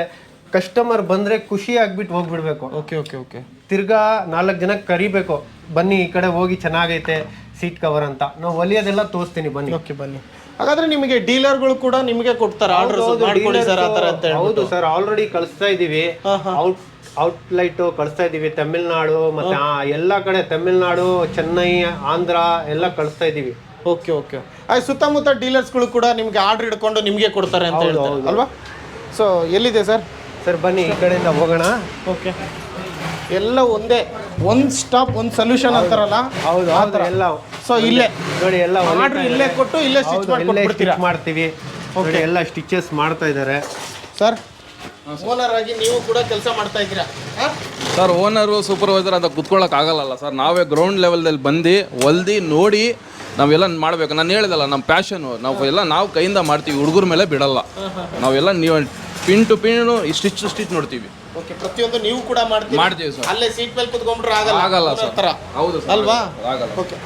ಕಸ್ಟಮರ್ ಬಂದ್ರೆ ಖುಷಿ ಆಗ್ಬಿಟ್ಟು ಹೋಗ್ಬಿಡ್ಬೇಕು. ಓಕೆ ಓಕೆ ಓಕೆ ತಿರ್ಗಾ ನಾಲ್ಕು ಜನಕ್ಕೆ ಕರಿಬೇಕು. ಬನ್ನಿ ಈ ಕಡೆ ಹೋಗಿ ಚೆನ್ನಾಗೈತೆ ಸೀಟ್ ಕವರ್ ಅಂತ. ನಾವು ಒಲಿಯೋದೆಲ್ಲ ತೋರಿಸ್ತೀನಿ ಬನ್ನಿ. ಓಕೆ ಬನ್ನಿ. ಹಾಗಾದ್ರೆ ನಿಮಗೆ ಡೀಲರ್ಗಳು ಕೂಡ ನಿಮಗೆ ಕೊಡ್ತಾರೆ ಆರ್ಡರ್ ಮಾಡ್ಕೊಳ್ಳಿ ಸರ್ ಆ ಥರ ಅಂತ ಹೌದು ಹೇಳ್ಬಿಟ್ಟು ಸರ್ ಆಲ್ರೆಡಿ ಕಳಿಸ್ತಾ ಇದೀವಿ. ಔಟ್ ಔಟ್ಲೈಟ್ ಕಳಿಸ್ತಾ ಇದೀವಿ ತಮಿಳ್ನಾಡು ಮತ್ತೆ ಆ ಎಲ್ಲ ಕಡೆ ತಮಿಳ್ನಾಡು ಚೆನ್ನೈ ಆಂಧ್ರ ಎಲ್ಲ ಕಳಿಸ್ತಾ ಇದೀವಿ. Okay okay. ಆಯ್ತು ಸುತ್ತಮುತ್ತ ಡೀಲರ್ಸ್ಗಳು ಕೂಡ ನಿಮಗೆ ಆರ್ಡರ್ ಹಿಡ್ಕೊಂಡು ನಿಮಗೆ ಕೊಡ್ತಾರೆ ಅಂತ ಹೇಳ್ತಾರೆ ಅಲ್ವಾ? ಸೊ ಎಲ್ಲಿದೆ ಸರ್? ಸರ್ ಬನ್ನಿ ಈ ಕಡೆಯಿಂದ ಹೋಗೋಣ. ಓಕೆ. ಎಲ್ಲ ಒಂದೇ. ಒಂದ್ ಸ್ಟಾಪ್ ಒಂದ್ ಸೊಲ್ಯೂಷನ್ ಅಂತಾರಲ್ಲ? ಹೌದು ಎಲ್ಲ ಸೊ ಇಲ್ಲೇ ನೋಡಿ ಎಲ್ಲ ಆರ್ಡರ್ ಇಲ್ಲೇ ಕೊಟ್ಟು ಇಲ್ಲೇ ಸ್ಟಿಚ್ ಹೌದು, ಮಾಡಿ ಇಲ್ಲೇ ಕೊಟ್ಬಿಡ್ತೀರಾ stitch ಮಾಡ್ತೀವಿ. ನೋಡಿ ಎಲ್ಲ ಸ್ಟಿಚಸ್ ಮಾಡ್ತಾ ಇದ್ದಾರೆ. ಸರ್ ಓನರ್ ಆಗಿ ನೀವು ಕೂಡ ಕೆಲಸ ಮಾಡ್ತಾ ಇದ್ದೀರಾ? ಸರ್ ಓನರು ಸೂಪರ್ವೈಸರ್ ಅಂತ ಕುತ್ಕೊಳ್ಳೋಕೆ ಆಗಲ್ಲ ಸರ್ ನಾವೇ ಗ್ರೌಂಡ್ ಲೆವೆಲ್ದಲ್ಲಿ ಬಂದು ಹೊಲ್ದಿ ನೋಡಿ ನಾವೆಲ್ಲ ಮಾಡಬೇಕು. ನಾನು ಹೇಳಿದಲ್ಲ ನಮ್ಮ ಪ್ಯಾಷನು ನಾವು ಎಲ್ಲ ನಾವು ಕೈಯಿಂದ ಮಾಡ್ತೀವಿ. ಹುಡುಗರ ಮೇಲೆ ಬಿಡಲ್ಲ. ನಾವೆಲ್ಲ ನೀವು pin to pin stitch stitch ನೋಡ್ತೀವಿ. ಓಕೆ ಪ್ರತಿಯೊಂದು ನೀವು ಕೂಡ ಮಾಡ್ತೀವಿ ಮಾಡ್ತೀವಿ ಸರ್. ಅಲ್ಲೇ ಸೀಟ್ ಮೇಲೆ ಕುತ್ಕೊಂಡ್ರೆ ಆಗಲ್ಲ. ಆಗಲ್ಲ ಸರ್. ಹೌದು ಸರ್ ಅಲ್ವಾ? ಆಗಲ್ಲ. ಓಕೆ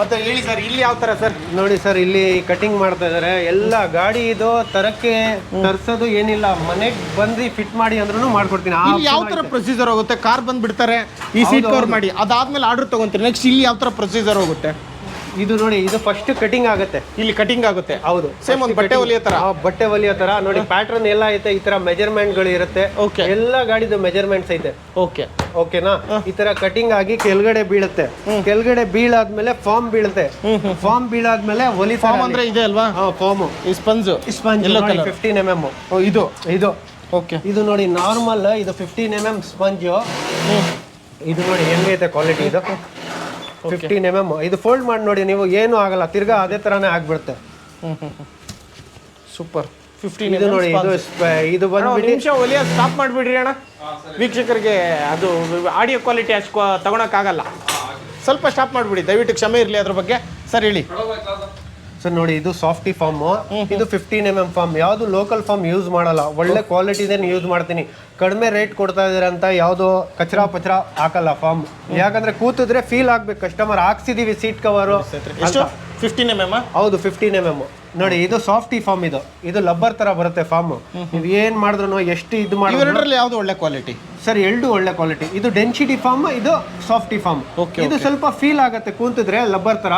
ಮತ್ತೆ ಹೇಳಿ ಸರ್ ಇಲ್ಲಿ ಯಾವ ತರ ಸರ್? ನೋಡಿ ಸರ್ ಇಲ್ಲಿ ಕಟಿಂಗ್ ಮಾಡ್ತಾ ಇದ್ದಾರೆ ಎಲ್ಲ ಗಾಡಿ ಇದು ತರಕ್ಕೆ ತರ್ಸೋದು ಏನಿಲ್ಲ. ಮನೆಗೆ ಬಂದು ಫಿಟ್ ಮಾಡಿ ಅಂದ್ರೂ ಮಾಡ್ಕೊಡ್ತೀನಿ. ಇಲ್ಲಿ ಯಾವ ತರ ಪ್ರೊಸೀಜರ್ ಹೋಗುತ್ತೆ? ಕಾರ್ ಬಂದು ಬಿಡ್ತಾರೆ ಈ ಸೀಟ್ ಕವರ್ ಮಾಡಿ. ಅದಾದ್ಮೇಲೆ ಆರ್ಡರ್ ತಗೊಂತೀರಿ. ನೆಕ್ಸ್ಟ್ ಇಲ್ಲಿ ಯಾವ ತರ ಪ್ರೊಸೀಜರ್ ಹೋಗುತ್ತೆ? ಇದು ನೋಡಿ ಇದು ಫಸ್ಟ್ ಕಟಿಂಗ್ ಆಗುತ್ತೆ. ಇಲ್ಲಿ ಕಟಿಂಗ್ ಆಗುತ್ತೆ. ಹೌದು. ಸೇಮ್ ಒಂದು ಬಟ್ಟೆ ಹೊಲಿಯೋ ತರ. ಬಟ್ಟೆ ಹೊಲಿಯೋ ತರ. ನೋಡಿ ಪ್ಯಾಟರ್ನ್ ಎಲ್ಲ ಐತೆ ಈ ತರ ಮೆಜರ್ಮೆಂಟ್ಗಳು ಇರುತ್ತೆ. Okay. ಎಲ್ಲ ಗಾಡಿದು ಮೆಜರ್ಮೆಂಟ್ಸ್ ಐತೆ. ಓಕೆ ಓಕೆನಾ ಈ ತರ ಕಟಿಂಗ್ ಆಗಿ ಕೆಳಗಡೆ ಬೀಳುತ್ತೆ. ಕೆಳಗಡೆ ಬೀಳಾದ್ಮೇಲೆ ಫಾರ್ಮ್ ಬೀಳುತ್ತೆ. ಫಾರ್ಮ್ ಬೀಳಾದ್ಮೇಲೆ ಹೊಲಿ ಫಾರ್ಮ್ ಅಂದ್ರೆ ಇದೆ ಅಲ್ವಾ? Foam sponge. Sponge fifteen M M ಇದು? ಇದು. ಓಕೆ ಇದು ನೋಡಿ ನಾರ್ಮಲ್ ಇದು ಫಿಫ್ಟೀನ್ ಎಂ ಎಂ ಸ್ಪಂಜು. ಇದು ನೋಡಿ ಹೆಂಗೈತೆ ಕ್ವಾಲಿಟಿ ಇದು? ಫಿಫ್ಟೀನ್ ಎಂ ಎಂ ಇದು ಫೋಲ್ಡ್ ಮಾಡಿ ನೋಡಿ ನೀವು ಏನು ಆಗಲ್ಲ. ತಿರ್ಗಾ ಅದೇ ತರಾನೇ ಆಗ್ಬಿಡುತ್ತೆ. ಸೂಪರ್ ಫಿಫ್ಟೀನ್ ಇದು ನೋಡಿ ಇದು ಇದು ಒಂದು ನಿಮಿಷ ಒಲಿಯ ಸ್ಟಾಪ್ ಮಾಡಿಬಿಡ್ರಿ ಅಣ್ಣ. ವೀಕ್ಷಕರಿಗೆ ಅದು ಆಡಿಯೋ ಕ್ವಾಲಿಟಿ ಅಷ್ಟು ತಗೊಳಕ್ಕಾಗಲ್ಲ. ಸ್ವಲ್ಪ ಸ್ಟಾಪ್ ಮಾಡಿಬಿಡಿ ದಯವಿಟ್ಟು ಕ್ಷಮೆ ಇರಲಿ ಅದ್ರ ಬಗ್ಗೆ. ಸರ್ ಹೇಳಿ. ಸರ್ ನೋಡಿ ಇದು ಸಾಫ್ಟಿ ಫಾರ್ಮ್ ಇದು ಫಿಫ್ಟೀನ್ ಎಂ ಎಂ ಫಾರ್ಮ್ ಯಾವುದು ಲೋಕಲ್ ಫಾರ್ಮ್ ಯೂಸ್ ಮಾಡಲ್ಲ. ಒಳ್ಳೆ ಕ್ವಾಲಿಟಿದೇನು ಯೂಸ್ ಮಾಡ್ತೀನಿ. ಕಡಿಮೆ ರೇಟ್ ಕೊಡ್ತಾ ಇದಾರೆ ಅಂತ ಯಾವುದು ಕಚರಾ ಪಚರಾ ಹಾಕಲ್ಲ ಫಾರ್ಮ್ ಯಾಕಂದ್ರೆ ಕೂತಿದ್ರೆ ಫೀಲ್ ಆಗ್ಬೇಕು. Customer ಹಾಕ್ಸಿದೀವಿ seat cover fifteen M M ಹೌದು ಫಿಫ್ಟೀನ್ ಎಂ ಎಂ ನೋಡಿ ಇದು ಸಾಫ್ಟಿ ಫಾರ್ಮ್ ಇದು. ಇದು ಲಬ್ಬರ್ ತರ ಬರುತ್ತೆ ಫಾರ್ಮ್ ನೀವು ಏನ್ ಮಾಡಿದ್ರು ಎಷ್ಟು ಇದು ಮಾಡಿ ಯಾವ್ದು ಯಾವುದು ಒಳ್ಳೆ ಕ್ವಾಲಿಟಿ ಸರ್ ಎರಡು ಒಳ್ಳೆ ಕ್ವಾಲಿಟಿ ಇದು ಡೆನ್ಸಿಟಿ ಫಾರ್ಮ್ ಇದು ಸಾಫ್ಟಿ ಫಾರ್ಮ್ ಇದು ಸ್ವಲ್ಪ ಫೀಲ್ ಆಗುತ್ತೆ. ಕೂತಿದ್ರೆ ಲಬ್ಬರ್ ತರ.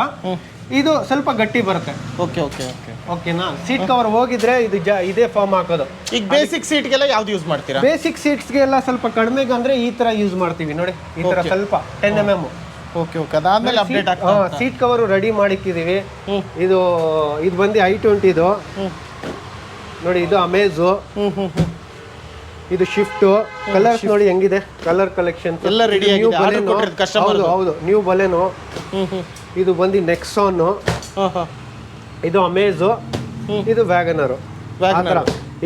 ಇದು ಸ್ವಲ್ಪ ಗಟ್ಟಿ ಬರುತ್ತೆ. Okay okay okay. ಓಕೆನಾ? ಸೀಟ್ ಕವರ್ ಹೋಗಿದ್ರೆ ಇದು ಜ ಇದೇ ಫಾರ್ಮ್ ಹಾಕೋದು. ಈಗ ಬೇಸಿಕ್ ಸೀಟ್ಗೆಲ್ಲ ಯಾವ್ದು ಯೂಸ್ ಮಾಡ್ತೀರಾ? ಬೇಸಿಕ್ ಸೀಟ್ಸ್ಗೆಲ್ಲ ಸ್ವಲ್ಪ ಕಡಿಮೆಗೆ ಅಂದ್ರೆ ಈ ತರ ಯೂಸ್ ಮಾಡ್ತೀವಿ ನೋಡಿ. ಈ ತರ ಸ್ವಲ್ಪ ten M M okay okay. ಅದಾದ್ಮೇಲೆ ಅಪ್ಡೇಟ್ ಆಗ್ತಾ ಸೀಟ್ ಕವರ್ ರೆಡಿ ಮಾಡಿಕ್ಕಿದೀವಿ ಇದು ಇದು ಬಂದು ಐ ಟ್ವೆಂಟಿದು ನೋಡಿ ಇದು ಅಮೇಜು ಇದು ಶಿಫ್ಟ್ ಕಲರ್ಸ್ ನೋಡಿ ಹೆಂಗಿದೆ? ಕಲರ್ ಕಲೆಕ್ಷನ್ ಎಲ್ಲ ರೆಡಿ ಹೌದು ಹೌದು ನ್ಯೂ ಬಲೆನು ಇದು ಬಂದು ನೆಕ್ಸಾನ್ ಹಾಂ ಹಾಂ ಇದು ಅಮೇಜು ಇದು ವ್ಯಾಗನರು.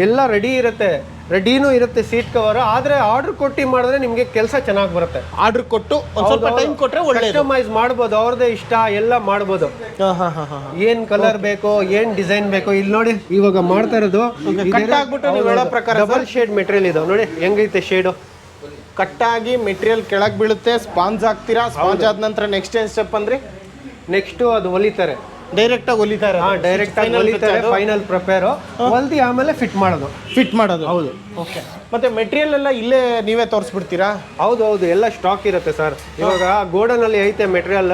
ಎಲ್ಲ ರೆಡಿ ಇರುತ್ತೆ. ರೆಡಿನೂ ಇರುತ್ತೆ ಸೀಟ್ ಕವರ್ ಆದ್ರೆ ಆರ್ಡರ್ ಕೊಟ್ಟು ಮಾಡಿದ್ರೆ ನಿಮ್ಗೆ ಕೆಲಸ ಚೆನ್ನಾಗಿ ಬರುತ್ತೆ. ಆರ್ಡರ್ ಕೊಟ್ಟು ಸ್ವಲ್ಪ ಟೈಮ್ ಕೊಟ್ಟರೆ ಕಸ್ಟಮೈಸ್ ಮಾಡ್ಬೋದು ಅವ್ರದೇ ಇಷ್ಟ ಎಲ್ಲ ಮಾಡ್ಬೋದು. ಹಾಂ ಹಾಂ ಹಾಂ ಹಾಂ. ಏನ್ ಕಲರ್ ಬೇಕು ಏನ್ ಡಿಸೈನ್ ಬೇಕು ಇಲ್ಲಿ ನೋಡಿ ಇವಾಗ ಮಾಡ್ತಾ ಇರೋದು. Cut ಆಗ್ಬಿಟ್ಟು ನೀವು ಹೇಳೋ ಪ್ರಕಾರ ಡಬಲ್ ಶೇಡ್ ಮೆಟೀರಿಯಲ್ ಇದು. ನೋಡಿ ಹೆಂಗೈತೆ ಶೇಡು ಕಟ್ಟಾಗಿ ಮೆಟೀರಿಯಲ್ ಕೆಳಗೆ ಬೀಳುತ್ತೆ. ಸ್ಪಾಂಜ್ ಆಗ್ತೀರಾ ಸ್ಪಾಂಜ್ ಆದ ನಂತರ ನೆಕ್ಸ್ಟ್ ಏನ್ ಸ್ಟೆಪ್ ಅಂದ್ರೆ? ನೆಕ್ಸ್ಟ್ ಅದು ಹೊಲಿತಾರೆ ಡೈರೆಕ್ಟ್ ಆಗಿ ಹೊಲಿತಾರೆ ಹಾ ಡೈರೆಕ್ಟ್ ಆಗಿ ಹೊಲಿತಾರೆ ಫೈನಲ್ ಪ್ರಿಪೇರು ಹೊಲ್ದು ಆಮೇಲೆ ಫಿಟ್ ಮಾಡೋದು. ಫಿಟ್ ಮಾಡೋದು. ಹೌದು. ಓಕೆ ಮತ್ತೆ ಮೆಟೀರಿಯಲ್ ಎಲ್ಲ ಇಲ್ಲೇ ನೀವೇ ತೋರಿಸ್ಬಿಡ್ತೀರಾ? ಹೌದು ಹೌದು. ಎಲ್ಲ ಸ್ಟಾಕ್ ಇರುತ್ತೆ ಸರ್ ಇವಾಗ ಗೋಡನ್ ಅಲ್ಲಿ ಐತೆ ಮೆಟೀರಿಯಲ್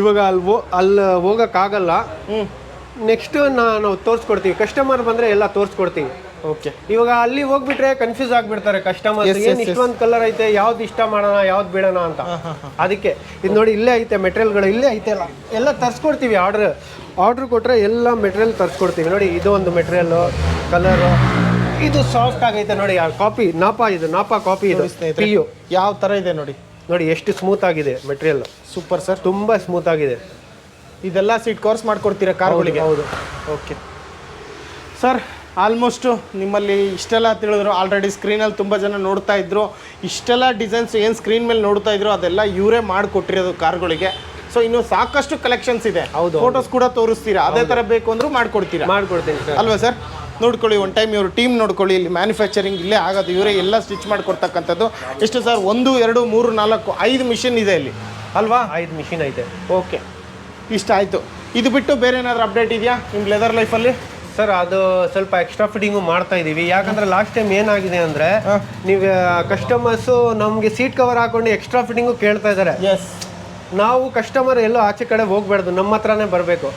ಇವಾಗ ಅಲ್ಲಿ ಅಲ್ಲಿ ಹೋಗಕ್ಕಾಗಲ್ಲ. ನೆಕ್ಸ್ಟ್ ನಾವು ತೋರಿಸ್ಕೊಡ್ತೀವಿ ಕಸ್ಟಮರ್ ಬಂದರೆ ಎಲ್ಲ ತೋರಿಸ್ಕೊಡ್ತೀವಿ ಓಕೆ ಇವಾಗ ಅಲ್ಲಿ ಹೋಗ್ಬಿಟ್ರೆ ಕನ್ಫ್ಯೂಸ್ ಆಗ್ಬಿಡ್ತಾರೆ ಕಸ್ಟಮರ್ ಏನ್ ಇಷ್ಟೊಂದು ಕಲರ್ ಐತೆ ಯಾವ್ದು ಇಷ್ಟ ಮಾಡೋಣ ಯಾವ್ದು ಬೇಡೋಣ ಅಂತ. ಅದಕ್ಕೆ ಇದು ನೋಡಿ ಇಲ್ಲೇ ಐತೆ ಮೆಟೀರಿಯಲ್ಗಳು ಇಲ್ಲೇ ಐತೆ ಅಲ್ಲ. ಎಲ್ಲ ತರ್ಸ್ಕೊಡ್ತೀವಿ ಆರ್ಡರ್ ಆರ್ಡರ್ ಕೊಟ್ಟರೆ ಎಲ್ಲ ಮೆಟೀರಿಯಲ್ ತರ್ಸ್ಕೊಡ್ತೀವಿ. ನೋಡಿ ಇದು ಒಂದು ಮೆಟೀರಿಯಲ್ ಕಲರು ಇದು ಸಾಫ್ಟ್ ಆಗೈತೆ ನೋಡಿ ಕಾಪಿ ನಾಪಾ ಇದು ನಾಪಾ ಕಾಪಿ ಇದು ಪಿಯು ಯಾವ ತರ ಇದೆ ನೋಡಿ. ನೋಡಿ ಎಷ್ಟು ಸ್ಮೂತ್ ಆಗಿದೆ ಮೆಟೀರಿಯಲ್ ಸೂಪರ್ ಸರ್ ತುಂಬಾ ಸ್ಮೂತ್ ಆಗಿದೆ. ಇದೆಲ್ಲ ಸೀಟ್ ಕೋರ್ಸ್ ಮಾಡ್ಕೊಡ್ತೀರಾ ಕಾರ್ಗಳಿಗೆ ಹೌದು ಓಕೆ ಸರ್ ಆಲ್ಮೋಸ್ಟ್ ನಿಮ್ಮಲ್ಲಿ ಇಷ್ಟೆಲ್ಲ ತಿಳಿದ್ರು. ಆಲ್ರೆಡಿ ಸ್ಕ್ರೀನಲ್ಲಿ ತುಂಬ ಜನ ನೋಡ್ತಾ ಇದ್ರು. ಇಷ್ಟೆಲ್ಲ ಡಿಸೈನ್ಸ್ ಏನು ಸ್ಕ್ರೀನ್ ಮೇಲೆ ನೋಡ್ತಾ ಇದ್ರು ಅದೆಲ್ಲ ಇವರೇ ಮಾಡಿಕೊಟ್ಟಿರೋದು ಕಾರ್ಗಳಿಗೆ. ಸೊ ಇನ್ನು ಸಾಕಷ್ಟು ಕಲೆಕ್ಷನ್ಸ್ ಇದೆ. ಹೌದು, ಫೋಟೋಸ್ ಕೂಡ ತೋರಿಸ್ತೀರಾ? ಅದೇ ಥರ ಬೇಕು ಅಂದ್ರೂ ಮಾಡ್ಕೊಡ್ತೀರಾ? ಮಾಡ್ಕೊಡ್ತೀನಿ ಸರ್. ಅಲ್ವಾ ಸರ್? ನೋಡ್ಕೊಳ್ಳಿ ಒನ್ ಟೈಮ್ ಇವರು ಟೀಮ್ ನೋಡ್ಕೊಳ್ಳಿ ಇಲ್ಲಿ ಮ್ಯಾನುಫ್ಯಾಕ್ಚರಿಂಗ್ ಇಲ್ಲೇ ಆಗೋದು ಇವರೇ ಎಲ್ಲ ಸ್ಟಿಚ್ ಮಾಡಿಕೊಡ್ತಕ್ಕಂಥದ್ದು. ಎಷ್ಟು ಸರ್? ಒಂದು ಎರಡು ಮೂರು ನಾಲ್ಕು ಐದು ಮಿಷಿನ್ ಇದೆ ಇಲ್ಲಿ. ಅಲ್ವಾ? ಐದು ಮಿಷಿನ್ ಐತೆ. ಓಕೆ ಇಷ್ಟ ಆಯಿತು ಇದು ಬಿಟ್ಟು ಬೇರೆ ಏನಾದರೂ ಅಪ್ಡೇಟ್ ಇದೆಯಾ ನಿಮ್ಮ ಲೆದರ್ ಲೈಫಲ್ಲಿ ಸರ್ ಅದು ಸ್ವಲ್ಪ ಎಕ್ಸ್ಟ್ರಾ ಫಿಟ್ಟಿಂಗು ಮಾಡ್ತಾ ಇದೀವಿ. ಯಾಕಂದ್ರೆ ಲಾಸ್ಟ್ ಟೈಮ್ ಏನಾಗಿದೆ ಅಂದ್ರೆ ನೀವು ಕಸ್ಟಮರ್ಸು ನಮಗೆ ಸೀಟ್ ಕವರ್ ಹಾಕೊಂಡು ಎಕ್ಸ್ಟ್ರಾ ಫಿಟ್ಟಿಂಗು ಕೇಳ್ತಾ ಇದ್ದಾರೆ ನಾವು ಕಸ್ಟಮರ್ ಎಲ್ಲೋ ಆಚೆ ಕಡೆ ಹೋಗ್ಬಾರ್ದು ನಮ್ಮ ಹತ್ರನೇ ಬರಬೇಕು.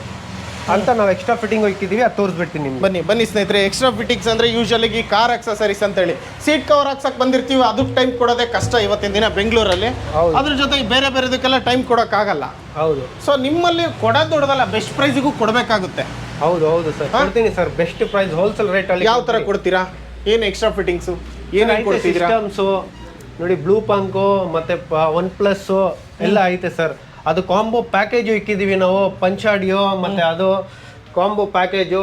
ಅಂತ ನಾವು ಎಕ್ಸ್ಟ್ರಾ ಫಿಟ್ಟಿಂಗ್ ಇಕ್ಕಿದೀವಿ ಅದು ತೋರಿಸ್ಬಿಡ್ತೀನಿ ನಿಮ್ಗೆ. ಬನ್ನಿ ಬನ್ನಿ ಸ್ನೇಹಿತರೆ ಎಕ್ಸ್ಟ್ರಾ ಫಿಟ್ಟಿಂಗ್ಸ್ ಅಂದರೆ ಯೂಶಲಿಗೆ ಕಾರ್ ಅಕ್ಸಸರೀಸ್ ಅಂತೇಳಿ. ಸೀಟ್ ಕವರ್ ಹಾಕ್ಸಕ್ ಬಂದಿರ್ತೀವಿ ಅದಕ್ಕೆ ಟೈಮ್ ಕೊಡೋದೇ ಕಷ್ಟ ಇವತ್ತಿನ ದಿನ ಬೆಂಗಳೂರಲ್ಲಿ. ಅದ್ರ ಜೊತೆಗೆ ಬೇರೆ ಬೇರೆದಕ್ಕೆಲ್ಲ ಟೈಮ್ ಕೊಡೋಕ್ಕಾಗಲ್ಲ. ಹೌದು. ಸೊ ನಿಮ್ಮಲ್ಲಿ ಕೊಡೋದು ದೊಡ್ಡದಲ್ಲ ಬೆಸ್ಟ್ ಪ್ರೈಸಿಗೂ ಕೊಡಬೇಕಾಗುತ್ತೆ. ಹೌದು ಹೌದು ಸರ್. ಕೊಡ್ತೀನಿ sir. Best price wholesale rate ಅಲ್ಲಿ ಯಾವ ತರ ಕೊಡ್ತೀರಾ? ಏನು ಎಕ್ಸ್ಟ್ರಾ ಫಿಟ್ಟಿಂಗ್ಸು ಏನೇನು ಕೊಡ್ತೀರಾ ಸಿಸ್ಟಮ್ಸು ನೋಡಿ ಬ್ಲೂ ಪಂಕು ಮತ್ತೆ ಒನ್ ಪ್ಲಸ್ಸು ಎಲ್ಲ ಐತೆ ಸರ್. ಅದು ಕಾಂಬೋ ಪ್ಯಾಕೇಜು ಇಕ್ಕಿದೀವಿ ನಾವು ಪಂಚಾಡಿಯೋ ಮತ್ತೆ ಅದು ಕಾಂಬೋ ಪ್ಯಾಕೇಜು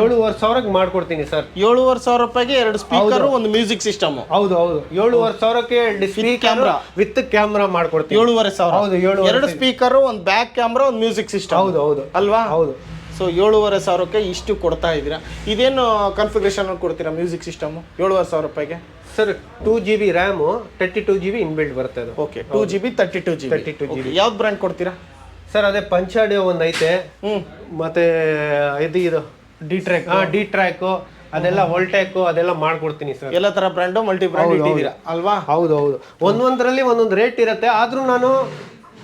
ಏಳುವರೆ ಸಾವಿರಕ್ಕೆ ಮಾಡ್ಕೊಡ್ತೀನಿ ಸರ್. ಏಳುವರೆ ಸಾವಿರ ರೂಪಾಯಿಗೆ ಎರಡು ಸ್ಪೀಕರ್ ಒಂದು ಮ್ಯೂಸಿಕ್ ಸಿಸ್ಟಮ್ ಹೌದು ಹೌದು. ಏಳುವರೆ ಸಾವಿರಕ್ಕೆ ಡಿಸ್ಪ್ಲೇ ಕ್ಯಾಮ್ರಾ ವಿತ್ ಕ್ಯಾಮ್ರಾ ಮಾಡ್ಕೊಡ್ತೀನಿ. ಏಳುವರೆ ಸಾವಿರ. ಹೌದು, ಏಳು ಎರಡು ಸ್ಪೀಕರ್ ಒಂದು ಬ್ಯಾಕ್ ಕ್ಯಾಮ್ರಾ ಒಂದು ಮ್ಯೂಸಿಕ್ ಸಿಸ್ಟಮ್ ಹೌದು ಹೌದು. ಅಲ್ವಾ? ಹೌದು. ಸೊ ಏಳುವರೆ ಸಾವಿರಕ್ಕೆ ಇಷ್ಟು ಕೊಡ್ತಾ ಇದ್ದೀರಾ. ಇದೇನು ಕಾನ್ಫಿಗರೇಷನ್ ಕೊಡ್ತೀರಾ ಮ್ಯೂಸಿಕ್ ಸಿಸ್ಟಮ್ ಏಳುವರೆ ಸಾವಿರ ರೂಪಾಯಿಗೆ sir two G B RAM thirty two G B inbuilt ಬರುತ್ತೆ ಅದು. Okay two G B thirty two G 32 GB. ಯಾವ್ದು ಬ್ರ್ಯಾಂಡ್ ಕೊಡ್ತೀರಾ? ಸರ್ ಅದೇ ಪಂಚಾಡಿಯೋ ಒಂದು ಐತೆ. ಹ್ಞೂ ಮತ್ತೆ ಇದು ಇದು. ಡಿ ಟ್ರ್ಯಾಕ್ ಹಾಂ ಡಿ ಟ್ರ್ಯಾಕು ಅದೆಲ್ಲ ವೋಲ್ಟೇಕು ಅದೆಲ್ಲ ಮಾಡ್ಕೊಡ್ತೀನಿ ಸರ್ ಎಲ್ಲ ಥರ ಬ್ರ್ಯಾಂಡು ಮಲ್ಟಿ ಬ್ರ್ಯಾಂಡ್ ಇಟ್ಟಿದ್ದೀರಾ ಅಲ್ವಾ? ಹೌದು ಹೌದು. ಒಂದೊಂದರಲ್ಲಿ ಒಂದೊಂದು ರೇಟ್ ಇರುತ್ತೆ. ಆದ್ರೂ ನಾನು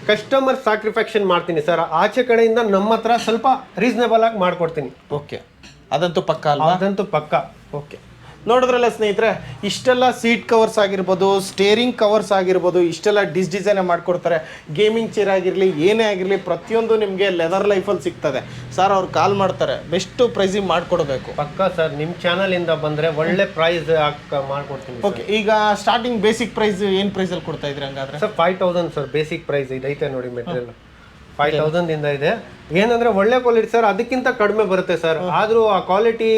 ಕಸ್ಟಮರ್ ಸ್ಯಾಕ್ರಿಫ್ಯಾಕ್ಷನ್ ಮಾಡ್ತೀನಿ ಸರ್. ಆಚೆ ಕಡೆಯಿಂದ ನಮ್ಮ ಹತ್ರ ಸ್ವಲ್ಪ ರೀಸನೇಬಲ್ ಆಗಿ ಮಾಡ್ಕೊಡ್ತೀನಿ. ಓಕೆ ಅದಂತೂ ಪಕ್ಕ ಅಲ್ವಾ? ಅದಂತೂ ಪಕ್ಕ. ಓಕೆ ನೋಡಿದ್ರಲ್ಲ ಸ್ನೇಹಿತರೆ ಇಷ್ಟೆಲ್ಲ ಸೀಟ್ ಕವರ್ಸ್ ಆಗಿರ್ಬೋದು ಸ್ಟೇರಿಂಗ್ ಕವರ್ಸ್ ಆಗಿರ್ಬೋದು ಇಷ್ಟೆಲ್ಲ ಡಿಸ್ ಡಿಸೈನ್ ಮಾಡ್ಕೊಡ್ತಾರೆ. ಗೇಮಿಂಗ್ ಚೇರ್ ಆಗಿರಲಿ ಏನೇ ಆಗಿರಲಿ ಪ್ರತಿಯೊಂದು ನಿಮಗೆ ಲೆದರ್ ಲೈಫಲ್ಲಿ ಸಿಗ್ತದೆ. ಸರ್ ಅವ್ರು ಕಾಲ್ ಮಾಡ್ತಾರೆ ಬೆಸ್ಟ್ ಪ್ರೈಸಿಗೆ ಮಾಡಿಕೊಡ್ಬೇಕು. ಪಕ್ಕ ಸರ್ ನಿಮ್ಮ ಚಾನಲಿಂದ ಬಂದರೆ ಬಂದ್ರೆ ಒಳ್ಳೆ ಪ್ರೈಸ್ ಮಾಡ್ಕೊಡ್ತೀನಿ ಓಕೆ ಈಗ ಸ್ಟಾರ್ಟಿಂಗ್ ಬೇಸಿಕ್ ಪ್ರೈಸ್ ಏನು ಪ್ರೈಸಲ್ಲಿ ಕೊಡ್ತಾ ಇದ್ರಿ ಹಂಗಾದ್ರೆ? Sir five thousand sir basic price ಇದೈತೆ ನೋಡಿ ಮೆಟೀರಿಯಲ್ ಫೈವ್ ತೌಸಂಡ್ ಇಂದ ಇದೆ. ಏನಂದ್ರೆ ಒಳ್ಳೆ ಕ್ವಾಲಿಟಿ ಸರ್ ಅದಕ್ಕಿಂತ ಕಡಿಮೆ ಬರುತ್ತೆ ಸರ್ ಆದ್ರೂ ಆ ಕ್ವಾಲಿಟಿ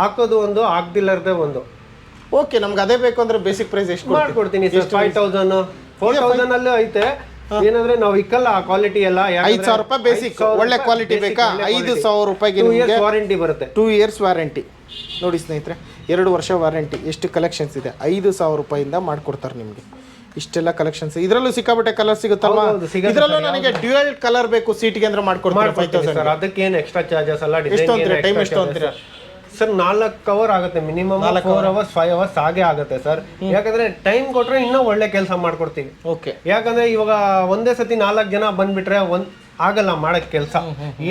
ಹಾಕೋದು ಒಂದು ಆಗ್ದಿಲ್ಲದೆ ಒಂದು. ಓಕೆ ನಮ್ಗೆ ಅದೇ ಬೇಕು ಅಂದ್ರೆ ಬೇಸಿಕ್ ಪ್ರೈಸ್ ಎಷ್ಟು ಮಾಡ್ಕೊಡ್ತೀನಿ sir five thousand four thousand ಅಲ್ಲೂ ಐತೆ. ಏನಂದ್ರೆ ನಾವು ಇಕ್ಕಲ್ಲ ಆ ಕ್ವಾಲಿಟಿ ಎಲ್ಲ. ಐದು ಸಾವಿರ ರೂಪಾಯಿ ಬೇಸಿಕ್ ಒಳ್ಳೆ ಕ್ವಾಲಿಟಿ ಬೇಕಾ? ಐದು ಸಾವಿರ ರೂಪಾಯಿಗೆ ಇಯರ್ಸ್ ವಾರಂಟಿ ಬರುತ್ತೆ. ಟೂ ಇಯರ್ಸ್ ವಾರಂಟಿ ನೋಡಿ ಸ್ನೇಹಿತರೆ ಎರಡು ವರ್ಷ ವಾರಂಟಿ ಎಷ್ಟು ಕಲೆಕ್ಷನ್ಸ್ ಇದೆ? ಐದು ಸಾವಿರ ರೂಪಾಯಿಂದ ಮಾಡಿಕೊಡ್ತಾರೆ ನಿಮಗೆ. ಇಷ್ಟೆಲ್ಲ ಕಲೆಕ್ಷನ್ಸ್ ಇದರಲ್ಲೂ ಸಿಕ್ಕಾಪಟ್ಟೆ ಕಲರ್ ಸಿಗುತ್ತಲ್ವಾ? ಇದರಲ್ಲೂ ನನಗೆ ಡ್ಯುಯಲ್ ಕಲರ್ ಬೇಕು ಸೀಟ್ಗೆ ಅಂದ್ರೆ ಮಾಡ್ಕೊಡ್ತಾರೆ ಫೈವ್ ತೌಸಂಡ್ ಸರ್ ಅದಕ್ಕೆ ಏನು ಎಕ್ಸ್ಟ್ರಾ ಚಾರ್ಜಸ್ ಎಲ್ಲ ಎಷ್ಟು ಅಂತೀರಾ? ಟೈಮ್ ಎಷ್ಟು ಅಂತೀರಾ? ಸರ್ ನಾಲ್ಕು ಅವರ್ ಆಗುತ್ತೆ minimum four hours five hours ಹಾಗೆ ಆಗುತ್ತೆ ಸರ್. ಯಾಕಂದ್ರೆ ಟೈಮ್ ಕೊಟ್ರೆ ಇನ್ನೂ ಒಳ್ಳೆ ಕೆಲಸ ಮಾಡ್ಕೊಡ್ತೀವಿ. ಓಕೆ. ಯಾಕಂದ್ರೆ ಇವಾಗ ಒಂದೇ ಸತಿ ನಾಲ್ಕು ಜನ ಬಂದ್ಬಿಟ್ರೆ ಒಂದ್ ಆಗಲ್ಲ ಮಾಡಕ್ ಕೆಲಸ.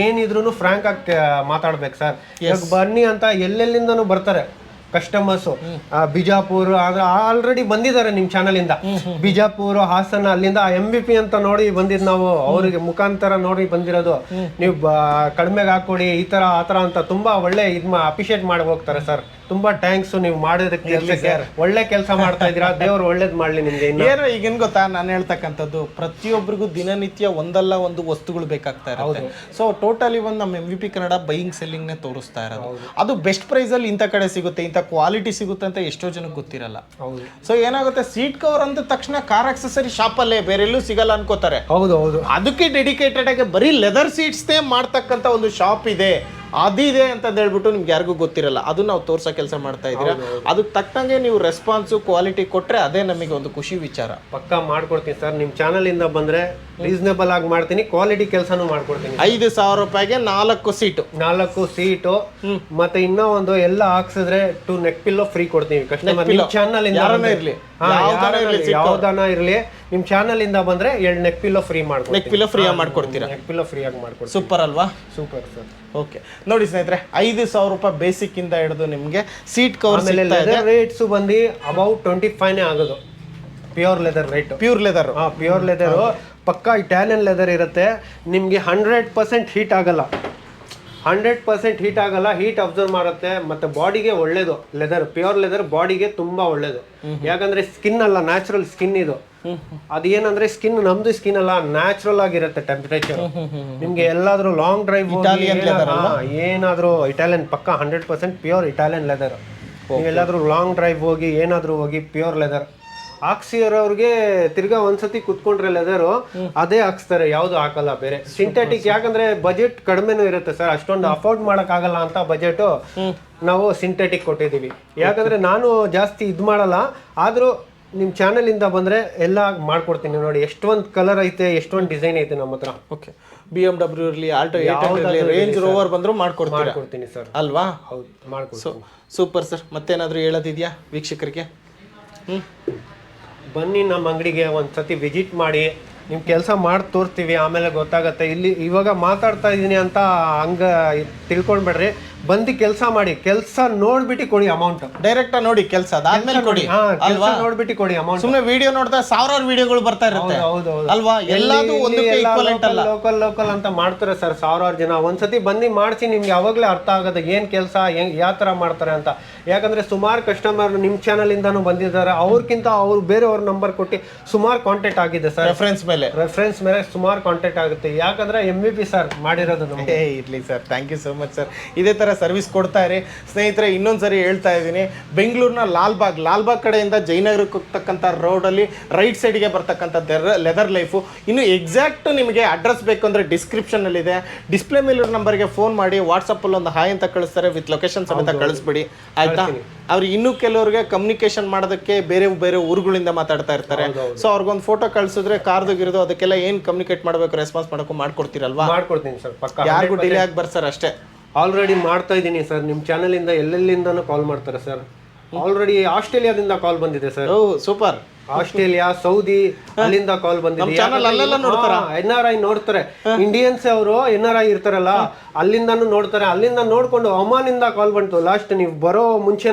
ಏನಿದ್ರು ಫ್ರಾಂಕ್ ಆಗಿ ಮಾತಾಡ್ಬೇಕು ಸರ್. ಇವಾಗ ಬನ್ನಿ ಅಂತ ಎಲ್ಲೆಲ್ಲಿಂದನು ಬರ್ತಾರೆ. ಕಸ್ಟಮರ್ಸ್ ಬಿಜಾಪುರ್ ಆ ಆಲ್ರೆಡಿ ಬಂದಿದ್ದಾರೆ ನಿಮ್ ಚಾನಲ್ ಇಂದ. ಬಿಜಾಪುರ್ ಹಾಸನ ಅಲ್ಲಿಂದ ಎಂ ಬಿ ಪಿ ಅಂತ ನೋಡಿ ಬಂದಿದ್ ನಾವು. ಅವ್ರಿಗೆ ಮುಖಾಂತರ ನೋಡಿ ಬಂದಿರೋದು. ನೀವು ಕಡಿಮೆಗೆ ಹಾಕೊಡಿ ಈ ತರ ಆ ತರ ಅಂತ ತುಂಬಾ ಒಳ್ಳೆ ಇದ್ ಅಪ್ರಿಶಿಯೇಟ್ ಮಾಡಿ ಹೋಗ್ತಾರೆ ಸರ್ ತುಂಬಾ ಥ್ಯಾಂಕ್ಸ್ ನೀವು ಮಾಡೋದಕ್ಕೆ ಒಳ್ಳೆ ಕೆಲಸ ಮಾಡ್ತಾ ಇದೀರಾ ದೇವ್ರು ಒಳ್ಳೇದ್ ಮಾಡ್ಲಿ ನಿಮ್ಗೆ ಏನೋ ಏನು ಈಗೇನ್ ಗೊತ್ತಾ ನಾನು ಹೇಳ್ತಕ್ಕಂಥದ್ದು ಪ್ರತಿಯೊಬ್ಬರಿಗೂ ದಿನನಿತ್ಯ ಒಂದಲ್ಲ ಒಂದು ವಸ್ತುಗಳು ಬೇಕಾಗ್ತಾ ಇರುತ್ತೆ. ಸೊ ಟೋಟಲಿ ಒಂದು ನಮ್ಮ M V P Kannada buying selling ನೇ ತೋರಿಸ್ತಾ ಇರೋದು. ಅದು ಬೆಸ್ಟ್ ಪ್ರೈಸ್ ಅಲ್ಲಿ ಇಂಥ ಕಡೆ ಸಿಗುತ್ತೆ ಇಂಥ ಕ್ವಾಲಿಟಿ ಸಿಗುತ್ತೆ ಅಂತ ಎಷ್ಟೋ ಜನಕ್ಕೆ ಗೊತ್ತಿರಲ್ಲ. ಹೌದು. ಸೊ ಏನಾಗುತ್ತೆ? ಸೀಟ್ ಕವರ್ ಅಂದ ತಕ್ಷಣ ಕಾರ್ ಅಕ್ಸೆಸರಿ ಶಾಪಲ್ಲೇ ಬೇರೆ ಎಲ್ಲೂ ಸಿಗಲ್ಲ ಅನ್ಕೋತಾರೆ. ಹೌದು ಹೌದು. ಅದಕ್ಕೆ ಡೆಡಿಕೇಟೆಡ್ ಆಗಿ ಬರೀ ಲೆದರ್ ಸೀಟ್ಸ್ನೇ ಮಾಡ್ತಕ್ಕಂಥ ಒಂದು ಶಾಪ್ ಇದೆ. ಅದಿದೆ ಅಂತ ಹೇಳ್ಬಿಟ್ಟು ನಿಮ್ಗೆ ಯಾರಿಗೂ ಗೊತ್ತಿರಲ್ಲ. ಅದು ನಾವು ತೋರ್ಸೋ ಕೆಲಸ ಮಾಡ್ತಾ ಇದ್ದೀರಾ? ಅದಕ್ಕೆ ತಕ್ಕಂಗೆ ನೀವು ರೆಸ್ಪಾನ್ಸು ಕ್ವಾಲಿಟಿ ಕೊಟ್ಟರೆ ಅದೇ ನಮಗೆ ಒಂದು ಖುಷಿ ವಿಚಾರ. ಪಕ್ಕಾ ಮಾಡ್ಕೊಡ್ತೀನಿ ಸರ್. ನಿಮ್ಮ ಚಾನಲಿಂದ ಇಂದ ಬಂದ್ರೆ ರೀಸನೇಬಲ್ ಆಗಿ ಮಾಡ್ತೀನಿ. ಕ್ವಾಲಿಟಿ ಕೆಲಸನೂ ಮಾಡ್ಕೊಡ್ತೀನಿ. ಐದು ಸಾವಿರ ರೂಪಾಯಿಗೆ ನಾಲ್ಕು ಸೀಟು ನಾಲ್ಕು ಸೀಟು ಮತ್ತೆ ಇನ್ನೂ ಒಂದು ಎಲ್ಲ ಹಾಕ್ಸಿದ್ರೆ ಟು ನೆಕ್ ಪಿಲ್ಲೋ ಫ್ರೀ ಕೊಡ್ತೀವಿ ಕಸ್ಟಮರ್ ನಿಮ್ಮ ಚಾನಲ್ ಇಂದ ಯಾರನ್ನ ಇರ್ಲಿ, ಯಾವ್ದಾನ ಇರಲಿ ನಿಮ್ ಚಾನಲ್ ಇಂದ ಬಂದ್ರೆ ಎರಡು ನೆಕ್ ಪಿಲ್ಲೋ ಫ್ರೀ ಮಾಡ್ಕೊಡ್ತೀನಿ. ನೆಕ್ ಪಿಲ್ಲೋ ಫ್ರೀ ಮಾಡ್ಕೊಡ್ತೀರಾ? ನೆಕ್ ಪಿಲ್ಲೋ ಫ್ರೀ ಆಗಿ ಮಾಡ್ಕೊಡ್ತೀನಿ. ಸೂಪರ್ ಅಲ್ವಾ? ಸೂಪರ್ ಸರ್ ಓಕೆ ನೋಡಿ ಸ್ನೇಹಿತರೆ ಐದು ಸಾವಿರ ರೂಪಾಯಿ ಬೇಸಿಕ್ ಇಂದ ಹಿಡಿದು ನಿಮಗೆ ಸೀಟ್ ಕವರ್ ರೇಟ್ಸ್ ಬಂದು ಅಬೌಟ್ ಟ್ವೆಂಟಿ ಫೈವ್ನೇ ಆಗೋದು. Pure leather rate pure leather ಹಾ ಪ್ಯೂರ್ ಲೆದರ್ ಪಕ್ಕಾ ಇಟಾಲಿಯನ್ ಲೆದರ್ ಇರುತ್ತೆ. ನಿಮಗೆ ಹಂಡ್ರೆಡ್ ಪರ್ಸೆಂಟ್ ಹೀಟ್ ಆಗಲ್ಲ. ಹಂಡ್ರೆಡ್ ಪರ್ಸೆಂಟ್ ಹೀಟ್ ಆಗಲ್ಲ ಹೀಟ್ ಅಬ್ಸರ್ವ್ ಮಾಡುತ್ತೆ ಮತ್ತೆ ಬಾಡಿಗೆ ಒಳ್ಳೇದು. ಲೆದರ್ ಪ್ಯೂರ್ ಲೆದರ್ ಬಾಡಿಗೆ ತುಂಬಾ ಒಳ್ಳೇದು. ಯಾಕಂದ್ರೆ ಸ್ಕಿನ್ ಅಲ್ಲ ನ್ಯಾಚುರಲ್ ಸ್ಕಿನ್ ಇದು. ಅದೇನಂದ್ರೆ ಸ್ಕಿನ್ ನಮ್ದು ಸ್ಕಿನ್ ಅಲ್ಲ ನ್ಯಾಚುರಲ್ ಆಗಿರುತ್ತೆ ಟೆಂಪರೇಚರ್ ನಿಮ್ಗೆ ಎಲ್ಲಾದ್ರೂ ಲಾಂಗ್ ಡ್ರೈವ್ ಏನಾದ್ರೂ ಇಟಾಲಿಯನ್ ಪಕ್ಕ hundred percent pure Italian leather ನೀವೆಲ್ಲಾದ್ರೂ long drive ಹೋಗಿ ಏನಾದ್ರೂ ಹೋಗಿ ಪ್ಯೂರ್ ಲೆದರ್ ಹಾಕ್ಸಿರೋರ್ಗೆ ತಿರ್ಗಾ ಒಂದ್ಸತಿ ಕುತ್ಕೊಂಡ್ರೆ ಲೆದರು ಅದೇ ಹಾಕ್ಸ್ತಾರೆ ಯಾವ್ದು ಹಾಕಲ್ಲ ಬೇರೆ. ಸಿಂಥೆಟಿಕ್ ಯಾಕಂದ್ರೆ ಬಜೆಟ್ ಕಡಿಮೆನೂ ಇರುತ್ತೆ ಸರ್ ಅಷ್ಟೊಂದು ಅಫೋರ್ಡ್ ಮಾಡಕ್ ಆಗಲ್ಲ ಅಂತ ಬಜೆಟ್ ನಾವು ಸಿಂಥೆಟಿಕ್ ಕೊಟ್ಟಿದೀವಿ ಯಾಕಂದ್ರೆ ನಾನು ಜಾಸ್ತಿ ಇದು ಮಾಡಲ್ಲ ಆದ್ರೂ ನಿಮ್ ಚಾನೆಲ್ ಇಂದ ಬಂದ್ರೆ ಎಲ್ಲ ಮಾಡ್ಕೊಡ್ತೀನಿ ನೋಡಿ ಎಷ್ಟೊಂದ್ ಕಲರ್ ಐತೆ ಎಷ್ಟೊಂದ್ ಡಿಸೈನ್ ಐತೆ ನಮ್ಮ ಹತ್ರ. ಓಕೆ ಬಿ ಎಂ ಡಬ್ಲ್ಯೂ ಇರಲಿ ಆಲ್ಟೋ ರೇಂಜ್ ರೋವರ್ ಬಂದರೂ ಮಾಡ್ಕೊಡ್ತೀನಿ ಸರ್. ಅಲ್ವಾ? ಹೌದು ಮಾಡ್ಕೊಡ್ತೀನಿ. Super sir. ಮತ್ತೇನಾದ್ರೂ ಹೇಳೋದಿದೆಯಾ ವೀಕ್ಷಕರಿಗೆ? ಹ್ಞೂ ಬನ್ನಿ ನಮ್ಮ ಅಂಗಡಿಗೆ ಒಂದ್ಸತಿ ವಿಸಿಟ್ ಮಾಡಿ, ನಿಮ್ ಕೆಲಸ ಮಾಡಿ ತೋರಿಸ್ತೀವಿ, ಆಮೇಲೆ ಗೊತ್ತಾಗತ್ತೆ. ಇಲ್ಲಿ ಇವಾಗ ಮಾತಾಡ್ತಾ ಇದ್ದೀನಿ ಅಂತ ಹಂಗ ತಿಳ್ಕೊಂಡ್ಬೇಡ್ರಿ ಬಂದು ಕೆಲಸ ಮಾಡಿ ಕೆಲಸ ನೋಡ್ಬಿಟ್ಟು ಕೊಡಿ ಅಮೌಂಟ್ ಡೈರೆಕ್ಟ್ ನೋಡಿ ಕೆಲಸ ಅದಾದ್ಮೇಲೆ ಕೊಡಿ. ಹಾ ಕೆಲಸ ನೋಡ್ಬಿಟ್ಟು ಕೊಡಿ ಅಮೌಂಟ್ ಸುಮ್ಮನೆ ವಿಡಿಯೋ ನೋಡ್ತಾ ಸಾವಿರಾರು ವಿಡಿಯೋಗಳು ಬರ್ತಾ ಇರುತ್ತೆ. ಹೌದು ಹೌದು ಅಲ್ವಾ? ಎಲ್ಲದೂ ಒಂದಕ್ಕೆ ಈಕ್ವಲೆಂಟ್ ಅಲ್ಲ. ಲೋಕಲ್ ಲೋಕಲ್ ಅಂತ ಮಾಡ್ತಾರೆ ಸರ್ ಸಾವಿರಾರು ಜನ. ಒಂದ್ಸತಿ ಬಂದು ಮಾಡಿಸಿ ನಿಮ್ಗೆ ಯಾವಾಗಲೇ ಅರ್ಥ ಆಗೋದು ಏನ್ ಕೆಲಸ ಹೆಂಗ್ ಯಾವ ತರ ಮಾಡ್ತಾರೆ ಅಂತ. ಯಾಕಂದ್ರೆ ಸುಮಾರು ಕಸ್ಟಮರ್ ನಿಮ್ ಚಾನಲ್ ಇಂದಾನು ಬಂದಿದ್ದಾರೆ. ಅವ್ರಕ್ಕಿಂತ ಅವ್ರು ಬೇರೆಯವ್ರ ನಂಬರ್ ಕೊಟ್ಟು ಸುಮಾರು ಕಾಂಟ್ಯಾಕ್ಟ್ ಆಗಿದೆ ಸರ್ ರೆಫರೆನ್ಸ್ ಮೇಲೆ. ರೆಫರೆನ್ಸ್ ಮೇಲೆ ಸುಮಾರು ಕಾಂಟ್ಯಾಕ್ಟ್ ಆಗುತ್ತೆ. ಯಾಕಂದ್ರೆ ಎಂ ಬಿ ಪಿ ಸರ್ ಮಾಡಿರೋದು ನಮ್ಗೆ. ಏ ಇರ್ಲಿ sir thank you so much sir ಇದೇ ಥರ ಸರ್ವಿಸ್ ಕೊಡ್ತಾ ಇರಿ. ಸ್ನೇಹಿತರೆ ಇನ್ನೊಂದ್ಸರಿ ಹೇಳ್ತಾ ಇದ್ದೀನಿ. ಬೆಂಗಳೂರಿನ ಲಾಲ್ಬಾಗ್ ಲಾಲ್ಬಾಗ್ ಕಡೆಯಿಂದ ಜಯನಗರಕ್ಕೆ ಹೋಗ್ತಕ್ಕಂಥ ರೋಡಲ್ಲಿ ರೈಟ್ ಸೈಡ್ಗೆ ಬರ್ತಕ್ಕಂಥ ಲೆದರ್ ಲೈಫು. ಇನ್ನು ಎಕ್ಸಾಕ್ಟ್ ನಿಮಗೆ ಅಡ್ರೆಸ್ ಬೇಕು ಅಂದರೆ ಡಿಸ್ಕ್ರಿಪ್ಷನಲ್ಲಿದೆ ಡಿಸ್ಪ್ಲೇ ಮೇಲಿರೋ ನಂಬರ್ಗೆ ಫೋನ್ ಮಾಡಿ ವಾಟ್ಸಪ್ಪಲ್ಲಿ ಒಂದು ಹಾಯ್ ಅಂತ ಕಳಿಸ್ತಾರೆ ವಿತ್ ಲೊಕೇಶನ್ ಸಮೇತ ಕಳಿಸ್ಬಿಡಿ. ಆಯ್ತಾ? ಅವ್ರು ಇನ್ನೂ ಕೆಲವ್ರಿಗೆ ಕಮ್ಯುನಿಕೇಶನ್ ಮಾಡೋದಕ್ಕೆ ಬೇರೆ ಬೇರೆ ಊರುಗಳಿಂದ ಮಾತಾಡ್ತಾ ಇರ್ತಾರೆ. ಸೊ ಅವ್ರಿಗೊಂದು ಫೋಟೋ ಕಳಿಸಿದ್ರೆ ಕಾರ್ದು ಗಿರೋದು ಅದಕ್ಕೆಲ್ಲ ಏನು ಕಮ್ಯುನಿಕೇಟ್ ಮಾಡಬೇಕು ರೆಸ್ಪಾನ್ಸ್ ಮಾಡೋಕ್ಕೂ ಮಾಡ್ಕೊಡ್ತೀರಲ್ವಾ? ಮಾಡ್ಕೊಡ್ತೀನಿ ಸರ್ ಪಕ್ಕ. ಯಾರಿಗೂ ಡಿಲೇ ಆಗಿ ಬರ್ಸರ್ ಅಷ್ಟೇ. ಆಲ್ರೆಡಿ ಮಾಡ್ತಾ ಇದ್ದೀನಿ ಸರ್ ನಿಮ್ಮ ಚಾನಲ್ ಇಂದ ಎಲ್ಲೆಲ್ಲಿಂದನೂ ಕಾಲ್ ಮಾಡ್ತಾರೆ ಸರ್ ಆಲ್ರೆಡಿ ಆಸ್ಟ್ರೇಲಿಯಾದಿಂದ ಕಾಲ್ ಬಂದಿದೆ ಸರ್ ಓ ಸೂಪರ್ ಆಸ್ಟ್ರೇಲಿಯಾ ಸೌದಿ ಅಲ್ಲಿಂದ ಕಾಲ್ ಬಂದಿದೆ. ಎನ್ ಆರ್ ಐ ನೋಡ್ತಾರೆ? ಇಂಡಿಯನ್ಸ್ ಅವರು ಎನ್ ಆರ್ ಐ ಇರ್ತಾರಲ್ಲ ಅಲ್ಲಿಂದಾನು ನೋಡ್ತಾರೆ. ಅಲ್ಲಿಂದ ನೋಡ್ಕೊಂಡು ಒಮಾನಿಂದ ಕಾಲ್ ಬಂತು. ಲಾಸ್ಟ್ ನೀವು ಬರೋ ಮುಂಚೆ